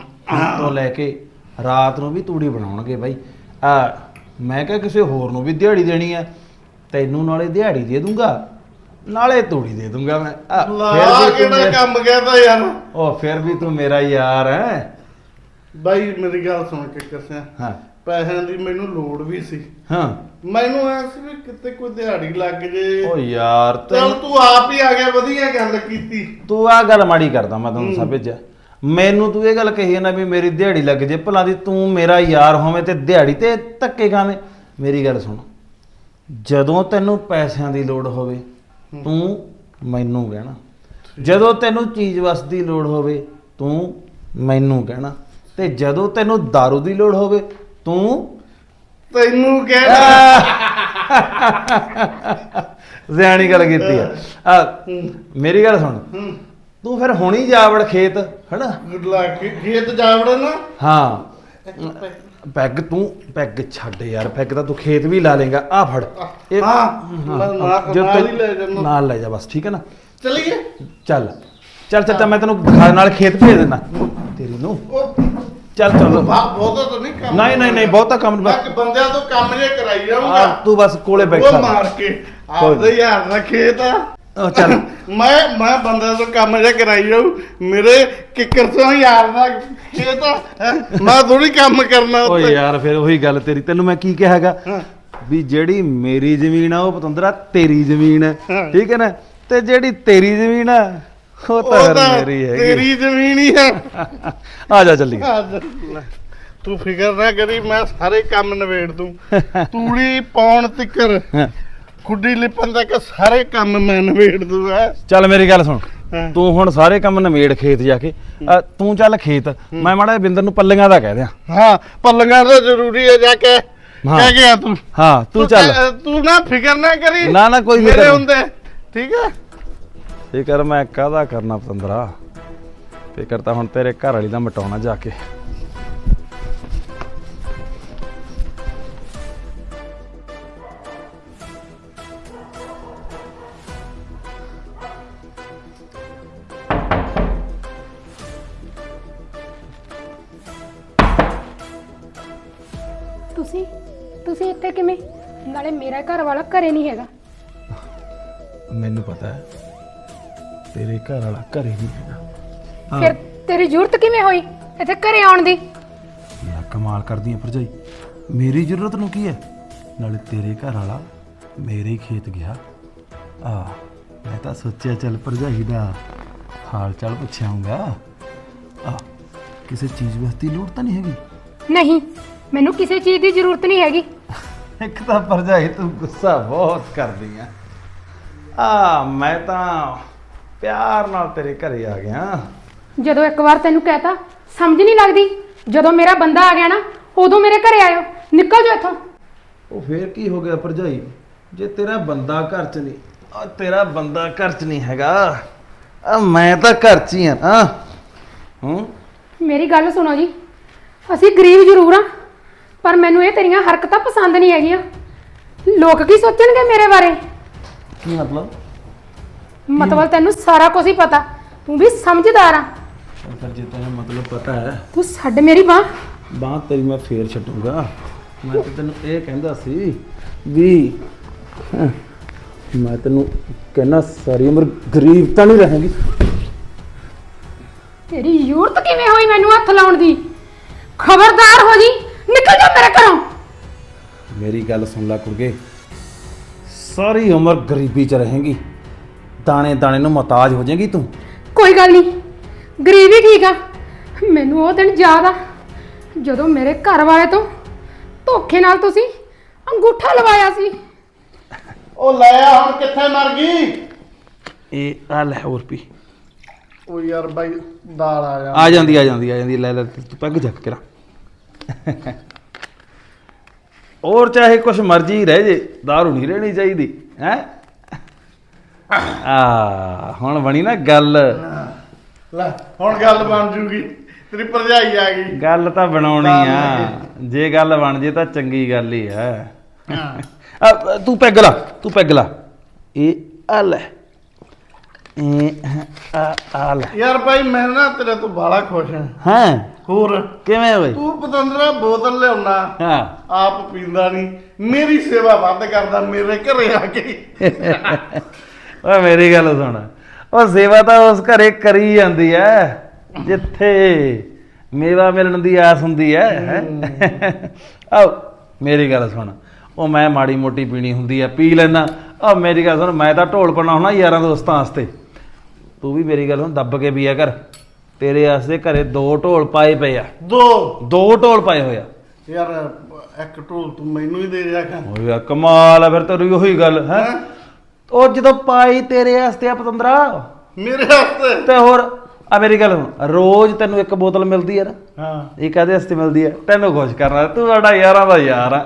ਤੋਂ ਲੈ ਕੇ ਰਾਤ ਨੂੰ ਵੀ ਤੂੜੀ ਬਣਾਉਣਗੇ ਬਾਈ। ਆ ਮੈਂ ਕਿਹਾ ਕਿਸੇ ਹੋਰ ਨੂੰ ਵੀ ਦਿਹਾੜੀ ਦੇਣੀ ਆ। ਤੈਨੂੰ ਨਾਲੇ ਦਿਹਾੜੀ ਦੇ ਦੂੰਗਾ ਨਾਲੇ ਤੂੜੀ ਦੇ ਦੂੰਗਾ ਮੈਂ। ਆ, ਲਾ ਫਿਰ ਵੀ ਤੂੰ ਕਿਹੜਾ ਮੇਰਾ- ਕੰਮ ਕਹਿੰਦਾ ਯਾਰ। ਉਹ ਫਿਰ ਵੀ ਤੂੰ ਮੇਰਾ ਯਾਰ ਹੈ ਬਾਈ ਮੇਰੀ ਗੱਲ ਸੁਣ ਕੇ ਕਿਸਿਆ। ਹਾਂ। ਪੈਸਿਆਂ ਦੀ ਮੈਨੂੰ ਲੋੜ ਵੀ ਸੀ। ਹਾਂ। ਮੈਨੂੰ ਐ ਸੀ ਵੀ ਕਿਤੇ ਕੋਈ ਦਿਹਾੜੀ ਲੱਗ ਜੇ। ਉਹ ਯਾਰ ਚੱਲ ਤੂੰ ਆਪ ਹੀ ਆ ਗਿਆ ਵਧੀਆ ਗੱਲ ਕੀਤੀ। ਤੂੰ ਆ ਗੱਲ ਮਾੜੀ ਕਰਦਾ ਮੈਂ ਤੈਨੂੰ ਸਭ ਭੇਜਿਆ। ਮੈਨੂੰ ਤੂੰ ਇਹ ਗੱਲ ਕਹੀ ਨਾ ਵੀ ਮੇਰੀ ਦਿਹਾੜੀ ਲੱਗ ਜੇ ਭਲਾ ਦੀ ਤੂੰ ਮੇਰਾ ਯਾਰ ਹੋਵੇਂ ਤੇ ਦਿਹਾੜੀ ਤੇ ਧੱਕੇ ਖਾਵੇਂ। ਮੇਰੀ ਗੱਲ ਸੁਣ। ਜਦੋਂ ਤੈਨੂੰ ਪੈਸਿਆਂ ਦੀ ਲੋੜ ਹੋਵੇ ਤੂੰ ਮੈਨੂੰ ਕਹਿਣਾ। ਜਦੋਂ ਤੈਨੂੰ ਚੀਜ਼ ਵਸ ਦੀ ਲੋੜ ਹੋਵੇ ਤੂੰ ਮੈਨੂੰ ਕਹਿਣਾ। ਤੇ ਜਦੋਂ ਤੈਨੂੰ दारू ਦੀ ਲੋੜ ਹੋਵੇ ਤੂੰ ਤੈਨੂੰ ਕਹਿਣਾ। ਸਿਆਣੀ ਗੱਲ ਕੀਤੀ ਆ। ਮੇਰੀ ਗੱਲ ਸੁਣ। ਤੂੰ ਫਿਰ ਹੁਣੀ ਜਾ ਵੜ ਖੇਤ ਹਨਾ? ਲੱਕ ਖੇਤ ਜਾ ਵੜੇ ਨਾ। ਹਾਂ। ਪੈਗ ਤੂੰ ਪੈਗ ਛੱਡ ਯਾਰ ਪੈਗ ਤਾਂ ਤੂੰ ਖੇਤ ਵੀ ਲਾ ਲੇਗਾ। ਆ ਫੜ। ਇਹ ਹਾਂ, ਨਾਲ- ਨਾਲ- ਜੋ ਨਾਲ ਤੈਨੂੰ- ਹੀ ਲੈ ਜਾਨਾ। ਨਾਲ ਲੈ ਜਾ ਬਸ ਠੀਕ ਹੈ ਨਾ? ਚਲੀਏ? ਚੱਲ। ਚੱਲ ਚੱਲ ਚੱਲ ਮੈਂ ਤੈਨੂੰ ਦਿਖਾ- ਨਾਲ ਖੇਤ ਭੇਜ ਦਿੰਦਾ। ਤੇਰੀ ਨੂੰ। ਉਹ ਚੱਲ ਚੱਲ। ਬਾ ਬਹੁਤਾ ਤਾਂ ਨਹੀਂ ਕੰਮ ਨਹੀਂ ਨਹੀਂ ਨਹੀਂ ਬਹੁਤਾ ਕੰਮ। ਬਾਕੀ ਬੰਦਿਆਂ ਤੋਂ ਕੰਮ ਜੇ ਕਰਾਈ ਆ ਜਾਊਗਾ ਤੂੰ ਬਸ ਕੋਲੇ ਉਹ ਬੈਠਾ। ਮਾਰ ਕੇ ਆਪਦੇ ਯਾਰ ਦਾ ਖੇਤ ਆ। ਉਹ ਚੱਲ। ਮੈਂ ਮੈਂ ਬੰਦਿਆਂ ਤੋਂ ਕੰਮ ਜੇ ਕਰਾਈ ਜਾਊ। ਮੇਰੇ ਕਿੱਕਰ ਤੋਂ ਯਾਰ ਦਾ ਖੇਤ ਆ ਹੈਂ। ਮੈਂ ਥੋੜੀ ਕੰਮ ਕਰਨਾ ਓਏ ਯਾਰ ਫਿਰ ਉਹੀ ਗੱਲ ਤੇਰੀ। ਤੈਨੂੰ ਮੈਂ ਕੀ ਕਿਹਾਗਾ? ਵੀ ਜਿਹੜੀ ਮੇਰੀ ਜ਼ਮੀਨ ਆ ਉਹ ਪਤੰਦਰਾ ਤੇਰੀ ਜ਼ਮੀਨ ਹੈ। ਹਾਂ। ਠੀਕ ਹੈ ਨਾ? ਤੇ ਜਿਹੜੀ ਤੇਰੀ ਜ਼ਮੀਨ ਆ ਉਹ ਤਾਂ ਉਹ ਫਿਰ ਤਾਂ ਮੇਰੀ ਹੈਗੀ ਤੇਰੀ ਜ਼ਮੀਨ ਹੀ ਆ ਆ ਜਾ ਚੱਲੀਏ। ਤੂੰ ਫਿਕਰ ਨਾ ਕਰੀ ਮੈਂ ਸਾਰੇ ਕੰਮ ਨਵੇੜ ਦੂੰ। ਤੂੜੀ ਪਾਉਣ ਤਿੱਕਰ। ਖੁੱਡੀ ਲਿਪਣ ਤੱਕ ਸਾਰੇ ਕੰਮ ਮੈਂ ਨਵੇੜ ਦੂੰ ਹੈ ਚੱਲ ਮੇਰੀ ਗੱਲ ਸੁਣ। ਹਾਂ। ਤੂੰ ਹੁਣ ਸਾਰੇ ਕੰਮ ਨਵੇੜ ਖੇਤ ਜਾ ਕੇ। ਅ, ਤੂੰ ਚੱਲ ਖੇਤ। ਮੈਂ ਮਾੜਾ ਜਿਹਾ ਬਿੰਦਰ ਨੂੰ ਪੱਲੀਆਂ ਦਾ ਕਹਿ ਦਿਆਂ। ਹਾਂ ਪੱਲੀਆਂ ਤਾਂ ਜ਼ਰੂਰੀ ਹੈ ਜਾ ਕੇ। ਹਾਂ। ਕਹਿ ਗਿਆ ਤੂੰ। ਹਾਂ ਤੂੰ ਚੱਲ। ਕਹਿ- ਤੂੰ ਨਾ ਫਿਕਰ ਨਾ ਕਰੀ। ਨਾ, ਨਾ, ਕੋਈ ਫਿਕਰ ਮੇਰੇ ਨਹੀਂ। ਹੁੰਦੇ। ਠੀਕ ਹੈ? ਫਿਕਰ ਮੈਂ ਕਾਹਦਾ ਕਰਨਾ ਪਤੰਦਰਾ? ਫਿਕਰ ਤਾਂ ਹੁਣ ਤੇਰੇ ਘਰ ਵਾਲੀ ਦਾ ਮਟਾਉਣਾ ਜਾ ਕੇ। ਇੱਥੇ ਕਿਵੇਂ? ਨਾਲੇ ਮੇਰਾ ਘਰ ਵਾਲਾ ਘਰੇ ਨਹੀਂ ਹੈਗਾ। ਮੈਨੂੰ ਪਤਾ ਹੈ ਤੇਰੇ ਘਰ ਵਾਲਾ ਘਰੇ ਨਹੀਂ ਹੈਗਾ। ਫਿਰ ਤੇਰੀ ਜ਼ਰੂਰਤ ਕਿਵੇਂ ਹੋਈ ਇੱਥੇ ਘਰੇ ਆਉਣ ਦੀ? ਯਾ ਕਮਾਲ ਕਰਦੀ ਹੈ ਭਰਜਾਈ ਮੇਰੀ ਜ਼ਰੂਰਤ ਨੂੰ ਕੀ ਹੈ? ਨਾਲੇ ਤੇਰੇ ਘਰ ਵਾਲਾ ਮੇਰੇ ਖੇਤ ਗਿਆ। ਆ ਮੈਂ ਤਾਂ ਸੋਚਿਆ ਚੱਲ ਭਰਜਾਈ ਦਾ ਹਾਲ ਚਾਲ ਪੁੱਛਾਂਗਾ ਆ ਕਿਸੇ ਚੀਜ਼ ਵਾਸਤੇ ਲੋੜ ਤਾਂ ਨਹੀਂ ਹੈਗੀ? ਨਹੀਂ ਮੈਨੂੰ ਕਿਸੇ ਚੀਜ਼ ਦੀ ਜ਼ਰੂਰਤ ਨਹੀਂ ਹੈਗੀ। ਇੱਕ ਤਾਂ ਭਰਜਾਈ ਤੂੰ ਗੁੱਸਾ ਬਹੁਤ ਕਰਦੀ ਆ। ਆ ਮੈਂ ਤਾਂ ਪਿਆਰ ਨਾਲ ਤੇਰੇ ਘਰੇ ਆ ਗਿਆ। ਜਦੋਂ ਇੱਕ ਵਾਰ ਤੈਨੂੰ ਕਹਿਤਾ ਸਮਝ ਨਹੀਂ ਲੱਗਦੀ। ਜਦੋਂ ਮੇਰਾ ਬੰਦਾ ਆ ਗਿਆ ਨਾ ਉਦੋਂ ਮੇਰੇ ਘਰੇ ਆਇਓ। ਨਿਕਲ ਜਾਓ ਇੱਥੋਂ। ਉਹ ਫੇਰ ਕੀ ਹੋ ਗਿਆ ਭਰਜਾਈ? ਜੇ ਤੇਰਾ ਬੰਦਾ ਘਰ ਚ ਨਹੀਂ ਆ ਤੇਰਾ ਬੰਦਾ ਘਰ ਚ ਨਹੀਂ ਹੈਗਾ। ਆ ਮੈਂ ਤਾਂ ਘਰ ਚ ਹੀ ਆ ਨਾ। ਹੂੰ? ਮੇਰੀ ਗੱਲ ਸੁਣੋ ਜੀ। ਅਸੀਂ ਗਰੀਬ ਜ਼ਰੂਰ ਆ। ਪਰ ਮੈਨੂੰ ਇਹ ਤੇਰੀਆਂ ਹਰਕਤਾਂ ਪਸੰਦ ਨਹੀਂ ਹੈਗੀਆਂ। ਲੋਕ ਕੀ ਸੋਚਣਗੇ ਮੇਰੇ ਬਾਰੇ? ਕੀ ਮਤਲਬ? ਮਤਲਬ ਤੈਨੂੰ ਸਾਰਾ ਕੁਝ ਹੀ ਪਤਾ। ਤੂੰ ਵੀ ਸਮਝਦਾਰ ਆ। ਫਿਰ ਜੇ ਤੈਨੂੰ ਮਤਲਬ ਪਤਾ ਹੈ ਤੂੰ ਛੱਡ ਮੇਰੀ ਬਾਹ। ਬਾਹ ਤੇਰੀ ਮੈਂ ਫੇਰ ਛੱਡੂਗਾ। ਮੈਂ ਤਾਂ ਤੈਨੂੰ ਇਹ ਕਹਿੰਦਾ ਸੀ ਵੀ ਹਾਂ, ਮੈਂ ਤੈਨੂੰ ਕਹਿਣਾ ਸਾਰੀ ਉਮਰ ਗਰੀਬ ਤਾਂ ਨਹੀਂ ਰਹੇਂਗੀ। ਤੇਰੀ ਜ਼ਰੂਰਤ ਕਿਵੇਂ ਹੋਈ ਮੈਨੂੰ ਹੱਥ ਲਾਉਣ ਦੀ? ਖਬਰਦਾਰ ਹੋ ਜੀ। ਨਿਕਲ ਜਾ ਮੇਰੇ ਘਰੋਂ। ਮੇਰੀ ਗੱਲ ਸੁਣ ਲੈ ਕੁੜਗੇ। ਸਾਰੀ ਉਮਰ ਗਰੀਬੀ ਚ ਰਹੇਂਗੀ। ਦਾਣੇ ਦਾਣੇ ਨੂੰ ਮਤਾਜ ਹੋ ਜਾਏਗੀ ਤੂੰ। ਕੋਈ ਗੱਲ ਨਹੀਂ। ਗਰੀਬੀ ਠੀਕ ਆ। ਮੈਨੂੰ ਉਹ ਦਿਨ ਯਾਦ ਆ ਜਦੋਂ ਮੇਰੇ ਘਰ ਵਾਲੇ ਤੋਂ ਧੋਖੇ ਨਾਲ ਤੁਸੀਂ ਅੰਗੂਠਾ ਲਵਾਇਆ ਸੀ। ਉਹ ਲੈ ਆ ਹੁਣ ਕਿੱਥੇ ਮਰ ਗਈ? ਇਹ ਆ ਲੈ ਹੋਰ ਪੀ ਉਹ ਯਾਰ ਬਾਈ ਦਾਲ ਆ ਜਾ। ਆ ਜਾਂਦੀ ਆ ਜਾਂਦੀ ਆ ਜਾਂਦੀ। ਲੈ ਲੈ ਤੂੰ ਪੱਗ ਜੱਕ ਕੇ ਰਾ ਔਰ ਚਾਹੇ ਕੁਛ ਮਰਜ਼ੀ ਰਹਿ ਜੇ ਦਾਰੂ ਨਹੀਂ ਰਹਿਣੀ ਚਾਹੀਦੀ ਹੈ? ਆ ਹੁਣ ਬਣੀ ਨਾ ਗੱਲ। ਲੈ ਹੁਣ ਗੱਲ ਬਣ ਜੂਗੀ ਤੇਰੀ ਭਰਜਾਈ ਆ ਗਈ। ਗੱਲ ਤਾਂ ਬਣਾਉਣੀ ਆ। ਜੇ ਗੱਲ ਬਣ ਜੇ ਤਾਂ ਚੰਗੀ ਗੱਲ ਹੀ ਹੈ। ਤੂੰ ਪੈਗ ਲਾ ਤੂੰ ਪੈਗ ਲਾ। ਇਹ ਆ ਲੈ। ਇਹ ਆ ਆ ਲੈ। ਯਾਰ ਬਾਈ ਮੈਂ ਨਾ ਤੇਰੇ ਤੋਂ ਬਾਲਾ ਖੁਸ਼ ਹਾਂ। ਹਾਂ? ਹੋਰ? ਕਿਵੇਂ ਓਏ ਤੂੰ ਪਤੰਦਰਾ ਬੋਤਲ ਲਿਆਉਣਾ ਹਾਂ। ਆਪ ਪੀਂਦਾ ਨਹੀਂ ਮੇਰੀ ਸੇਵਾ ਵੱਧ ਕਰਦਾ ਮੇਰੇ ਘਰੇ ਆ ਕੇ। ਓਏ ਮੇਰੀ ਗੱਲ ਸੁਣ। ਉਹ ਸੇਵਾ ਤਾਂ ਉਸ ਘਰੇ ਕਰੀ ਜਾਂਦੀ ਐ ਜਿੱਥੇ ਮੇਵਾ ਮਿਲਣ ਦੀ ਆਸ ਹੁੰਦੀ ਐ ਆਓ ਮੇਰੀ ਗੱਲ ਸੁਣ। ਉਹ ਮੈਂ ਮਾੜੀ ਮੋਟੀ ਪੀਣੀ ਹੁੰਦੀ ਐ ਪੀ ਲੈਣਾ ਆ ਮੇਰੀ ਗੱਲ ਸੁਣ ਮੈਂ ਤਾਂ ਢੋਲ ਪਣਾ ਹੁਣਾ ਯਾਰਾਂ ਦੋਸਤਾਂ ਵਾਸਤੇ। ਤੂੰ ਵੀ ਮੇਰੀ ਗੱਲ ਸੁਣ ਦੱਬ ਕੇ ਪੀਆ ਕਰ। ਤੇਰੇ ਵਾਸਤੇ ਘਰੇ ਦੋ ਢੋਲ ਪਾਏ ਪਏ ਆ। ਦੋ? ਦੋ ਢੋਲ ਪਾਏ ਹੋਏ ਆ। ਯਾਰ ਇੱਕ ਢੋਲ ਤੂੰ ਮੈਨੂੰ ਹੀ ਦੇ ਦਿਆ ਕਰ। ਓਏ ਯਾਰ ਕਮਾਲ ਆ ਫਿਰ ਤੇਰੀ ਉਹੀ ਗੱਲ ਹੈ? ਉਹ ਜਦੋਂ ਪਾਈ ਤੇਰੇ ਵਾਸਤੇ ਆ ਪਤੰਦਰਾ। ਮੇਰੇ ਹੱਥ ਤੇ ਹੋਰ ਆ ਮੇਰੀ ਗੱਲ ਸੁਣ ਰੋਜ਼ ਤੈਨੂੰ ਇੱਕ ਬੋਤਲ ਮਿਲਦੀ ਹੈ ਨਾ ਹਾਂ। ਇਹ ਕਾਹਦੇ ਵਾਸਤੇ ਮਿਲਦੀ ਹੈ ਤੈਨੂੰ ਖੁਸ਼ ਕਰਨਾ ਤੂੰ ਸਾਡਾ ਯਾਰਾਂ ਦਾ ਯਾਰ ਆ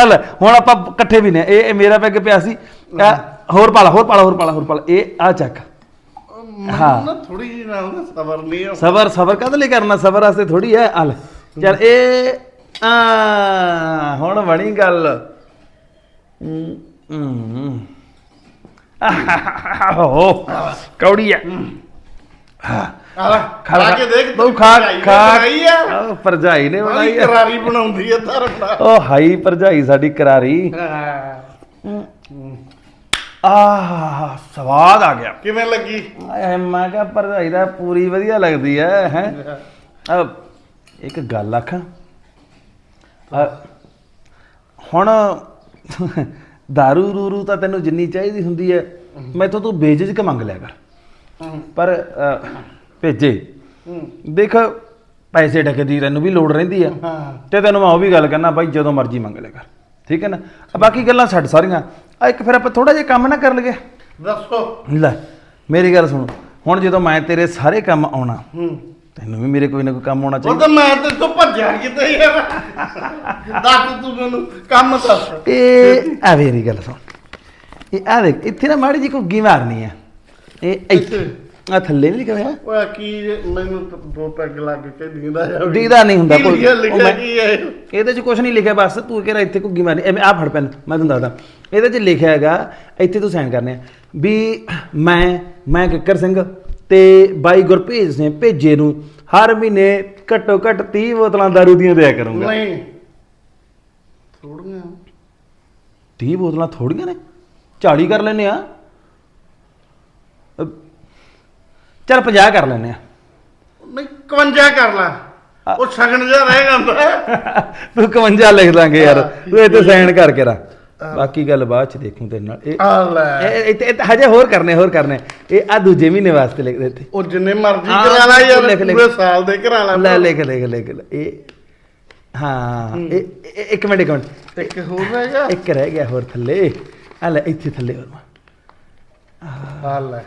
ਆ ਲੈ ਹੁਣ ਆਪਾਂ ਇਕੱਠੇ ਵੀ ਨੇ ਇਹ ਇਹ ਮੇਰਾ ਪੈਗ ਪਿਆ ਸੀ। ਆ, ਹੋਰ ਪਾਲਾ ਹੋਰ ਪਾਲਾ ਹੋਰ ਪਾਲਾ ਹੋਰ ਪਾਲਾ ਇਹ ਆ ਚੱਕ। ਮੈਨੂੰ ਨਾ ਥੋੜੀ ਜਿਹੀ ਨਾਲ ਨਾ ਸਬਰ ਨਹੀਂ ਆ ਸਬਰ ਸਬਰ ਕਾਹਦੇ ਲਈ ਕਰਨਾ? ਸਬਰ ਵਾਸਤੇ ਥੋੜੀ ਹੈ ਆ ਲੈ। ਚੱਲ ਇਹ ਆ ਹੁਣ ਬਣੀ ਗੱਲ। ਆਹੋ ਕੌੜੀ ਹੈ। ਆ ਖਾ ਕੇ ਦੇਖ ਤੂੰ ਖਾ ਖਾ। ਭਰਜਾਈ ਨੇ ਬਣਾਈ ਆ ਕਰਾਰੀ ਬਣਾਉਂਦੀ ਆ ਧਰਮਾ ਉਹ ਹਾਈ ਭਰਜਾਈ ਸਾਡੀ ਕਰਾਰੀ। ਆਹ ਸਵਾਦ ਆ ਗਿਆ। ਕਿਵੇਂ ਲੱਗੀ? ਆਏ ਮੈਂ ਕਿਹਾ ਭਰਜਾਈ ਦਾ ਪੂਰੀ ਵਧੀਆ ਲੱਗਦੀ ਐ ਹੈ। ਇੱਕ ਗੱਲ ਆਖਾਂ। ਅਹ, ਹੁਣ दारू ਰੂਰੂ ਤਾਂ ਤੈਨੂੰ ਜਿੰਨੀ ਚਾਹੀਦੀ ਹੁੰਦੀ ਐ ਮੈਥੋਂ ਤੂੰ ਬੇਜਿਜਕ ਮੰਗ ਲਿਆ ਕਰ। ਪਰ ਅਹ, ਭੇਜੇ। ਦੇਖ ਪੈਸੇ ਟਕੇ ਦੀ ਤੈਨੂੰ ਵੀ ਲੋੜ ਰਹਿੰਦੀ ਆ ਤੇ ਤੈਨੂੰ ਮੈਂ ਉਹ ਵੀ ਗੱਲ ਕਹਿਣਾ ਬਾਈ ਜਦੋਂ ਮਰਜ਼ੀ ਮੰਗ ਲਿਆ ਕਰ। ਠੀਕ ਹੈ ਨਾ? ਬਾਕੀ ਗੱਲਾਂ ਛੱਡ ਸਾਰੀਆਂ। ਆ ਇੱਕ ਫਿਰ ਆਪਾਂ ਥੋੜਾ ਜਿਹਾ ਕੰਮ ਨਾ ਕਰ ਲਈਏ। ਦੱਸੋ। ਲੈ ਮੇਰੀ ਗੱਲ ਸੁਣ। ਹੁਣ ਜਦੋਂ ਮੈਂ ਤੇਰੇ ਸਾਰੇ ਕੰਮ ਆਉਣਾ ਹੂੰ। ਤੈਨੂੰ ਵੀ ਮੇਰੇ ਕੋਈ ਨਾ ਕੋਈ ਕੰਮ ਹੋਣਾ ਉਹ ਚਾਹੀਦਾ। ਤਾਂ ਮੈਂ ਤੇ ਤੋਂ ਭੱਜਿਆ ਕਿਤੇ ਯਾਰ। ਦੱਸ ਤੂੰ ਮੈਨੂੰ ਕੰਮ ਦੱਸ। ਇਹ ਆ ਮੇਰੀ ਗੱਲ ਸੁਣ। ਇਹ ਆ ਦੇਖ ਇੱਥੇ ਨਾ ਮਾੜੀ ਜੀ ਘੁੱਗੀ ਮਾਰਨੀ ਆ। ਇਹ ਇੱਥੇ ਆ ਥੱਲੇ ਨਹੀਂ ਲਿਖਿਆ ਹੋਇਆ? ਓਏ ਕੀ ਮੈਨੂੰ ਤਾਂ ਦੋ ਪੈਗ ਲੱਗ ਕੇ ਨੀਂਦਾ ਜਾ ਦੀਦਾ ਨਹੀਂ ਹੁੰਦਾ ਕੋਈ। ਲਿਖਿਆ ਉਹ ਲਿਖਿਆ ਮੈਂ- ਕੀ ਹੈ ਇਹਦੇ 'ਚ ਕੁਝ ਨਹੀਂ ਲਿਖਿਆ ਬਸ ਤੂੰ ਕਿਹੜਾ ਇੱਥੇ ਘੁੱਗੀ ਮਾਰਨੀ ਐਵੇਂ ਆ ਫੜ ਪੈਨ ਮੈਂ ਤੁਹਾਨੂੰ ਦੱਸਦਾ। ਇਹਦੇ 'ਚ ਲਿਖਿਆ ਹੈਗਾ ਇੱਥੇ ਤੂੰ ਸਾਈਨ ਕਰਨੇ ਆ ਵੀ ਮੈਂ ਮੈਂ ਕਿੱਕਰ ਸਿੰਘ ਤੇ ਬਾਈ ਗੁਰਭੇਜ ਸਿੰਘ ਭੇਜੇ ਨੂੰ ਹਰ ਮਹੀਨੇ ਘੱਟੋ ਘੱਟ 30 ਬੋਤਲਾਂ ਦਾਰੂ ਦੀਆਂ ਦਿਆ ਕਰੂੰਗਾ। ਨਹੀਂ। ਥੋੜੀਆਂ। 30 ਬੋਤਲਾਂ ਥੋੜੀਆਂ ਨੇ? 40 ਕਰ ਲੈਨੇ ਆ। ਚੱਲ 50 ਕਰ ਲੈਨੇ ਆ। ਨਹੀਂ 51 ਕਰ ਲਾ। ਉਹ ਸ਼ਗਨ ਜਿਹਾ ਰਹਿ ਜਾਂਦਾ। ਤੂੰ 51 ਲਿਖ ਦਾਂਗੇ ਯਾਰ। ਤੂੰ ਇੱਥੇ ਸਾਈਨ ਕਰਕੇ ਰਾ ਬਾਕੀ ਗੱਲ ਬਾਅਦ ਚ ਦੇਖੂ ਤੇਰੇ ਨਾਲ। ਇਹ ਇਹ- ਇਹ- ਹਜੇ ਹੋਰ ਕਰਨੇ ਹੋਰ ਕਰਨੇ। ਇਹ ਆ ਦੂਜੇ ਮਹੀਨੇ ਵਾਸਤੇ ਲਿਖ ਦੇ ਇੱਥੇ। ਉਹ ਜਿੰਨੇ ਮਰਜ਼ੀ ਕਰਾ ਲਾ ਯਾਰ। ਪੂਰੇ ਸਾਲ ਦੇ ਕਰਾ ਲਾ। ਲੈ ਲਿਖ ਲਿਖ ਲਿਖ। ਲੈ। ਇਹ ਹਾਂ ਇਹ ਇੱਕ ਮਿੰਟ ਇੱਕ ਮਿੰਟ। ਇੱਕ ਹੋਰ ਰਹਿ ਗਿਆ। ਇੱਕ ਰਹਿ ਗਿਆ ਹੋਰ ਥੱਲੇ। ਆ ਲੈ ਇੱਥੇ ਥੱਲੇ ਹੋਰ। ਆ ਲੈ।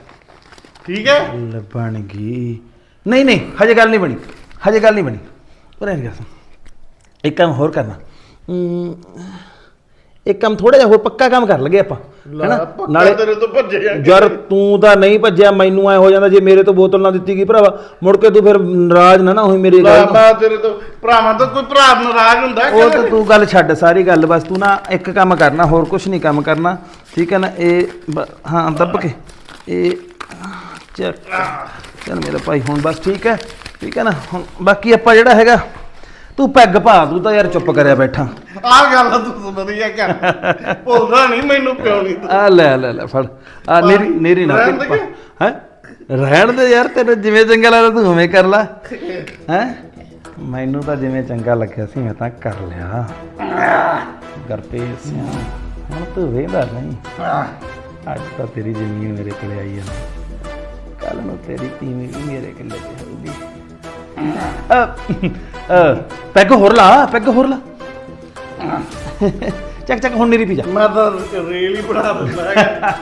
ਠੀਕ ਹੈ? ਬਣ ਗਈ। ਨਹੀਂ ਨਹੀਂ ਹਜੇ ਗੱਲ ਨਹੀਂ ਬਣੀ। ਹਜੇ ਗੱਲ ਨਹੀਂ ਬਣੀ। ਪਰ ਇਹ ਗੱਲ ਇੱਕ ਕੰਮ ਹੋਰ ਕਰਨਾ। ਇੱਕ ਕੰਮ ਥੋੜਾ ਜਿਹਾ ਹੋਰ ਪੱਕਾ ਕੰਮ ਕਰ ਲਗੇ ਆਪਾਂ ਲੈ ਪੱਕਾ ਤੇਰੇ ਤੋਂ ਭੱਜੇ ਆ ਯਾਰ ਤੂੰ ਤਾਂ ਨਹੀਂ ਭੱਜਿਆ ਮੈਨੂੰ ਐ ਹੋ ਜਾਂਦਾ ਜੇ ਮੇਰੇ ਤੋਂ ਬੋਤਲ ਨਾ ਦਿੱਤੀ ਗਈ ਭਰਾਵਾ? ਮੁੜ ਕੇ ਤੂੰ ਫਿਰ ਨਾਰਾਜ਼ ਨਾ ਨਾ ਹੋਈ ਮੇਰੀ ਗੱਲ ਤੋਂ। ਮੈਂ ਤੇਰੇ ਤੋਂ ਭਰਾਵਾਂ ਤੋਂ ਕੋਈ ਭਰਾ ਨਾਰਾਜ਼ ਹੁੰਦਾ ਉਹ ਤਾਂ ਤੂੰ ਗੱਲ ਛੱਡ ਸਾਰੀ ਗੱਲ ਬਸ ਤੂੰ ਨਾ ਇੱਕ ਕੰਮ ਕਰਨਾ ਹੋਰ ਕੁਝ ਨਹੀਂ ਕੰਮ ਕਰਨਾ ਠੀਕ ਹੈ ਨਾ? ਇਹ ਹਾਂ ਦੱਬ ਕੇ। ਇਹ ਚੱਲ ਚੱਲ ਮੇਰਾ ਭਾਈ ਹੁਣ ਬਸ ਠੀਕ ਹੈ ਠੀਕ ਹੈ ਨਾ? ਹੁਣ ਬਾਕੀ ਆਪਾਂ ਜਿਹੜਾ ਹੈਗਾ ਤੂੰ ਪੈਗ ਪਾ ਤੂੰ ਤਾਂ ਯਾਰ ਚੁੱਪ ਕਰਿਆ ਬੈਠਾ। ਆ ਗੱਲ ਤੂੰ ਵਧੀਆ ਕਰ ਭੁੱਲਦਾ ਨਹੀਂ ਮੈਨੂੰ ਪਿਓ ਨਹੀਂ ਤੂੰ। ਆ ਲੈ ਲੈ ਲੈ ਫੜ। ਆ ਨੇਰੀ ਨੇਰੀ ਨਾ ਰਹਿਣ ਦੇ ਹੈ? ਰਹਿਣ ਦੇ ਯਾਰ ਤੈਨੂੰ ਜਿਵੇਂ ਚੰਗਾ ਲੱਗਦਾ ਤੂੰ ਉਵੇਂ ਕਰ ਲੈ। ਹੈ? ਮੈਨੂੰ ਤਾਂ ਜਿਵੇਂ ਚੰਗਾ ਲੱਗਿਆ ਸੀ ਮੈਂ ਤਾਂ ਕਰ ਲਿਆ। ਗਰਪੇ ਸਿਆ ਹੁਣ ਤੂੰ ਵੇਂਦਾ ਨਹੀਂ। ਅੱਜ ਤਾਂ ਤੇਰੀ ਜ਼ਮੀਨ ਮੇਰੇ ਕੋਲੇ ਆਈ ਹੈ ਕੱਲ ਨੂੰ ਤੇਰੀ ਤੀਵੀਂ ਵੀ ਮੇਰੇ ਕੋਲੇ ਹੋਊਗੀ ਅ ਅ ਪੈਗ ਹੋਰ ਲਾ, ਪੈਗ ਹੋਰ ਲਾ। ਚੱਕ ਚੱਕ, ਹੁਣ ਨੇਰੀ ਪੀ ਜਾ। ਮੈਂ ਤਾਂ ਰੇਲ ਹੀ ਬਣਾ ਦਿੰਦਾ ਹੈਗਾ।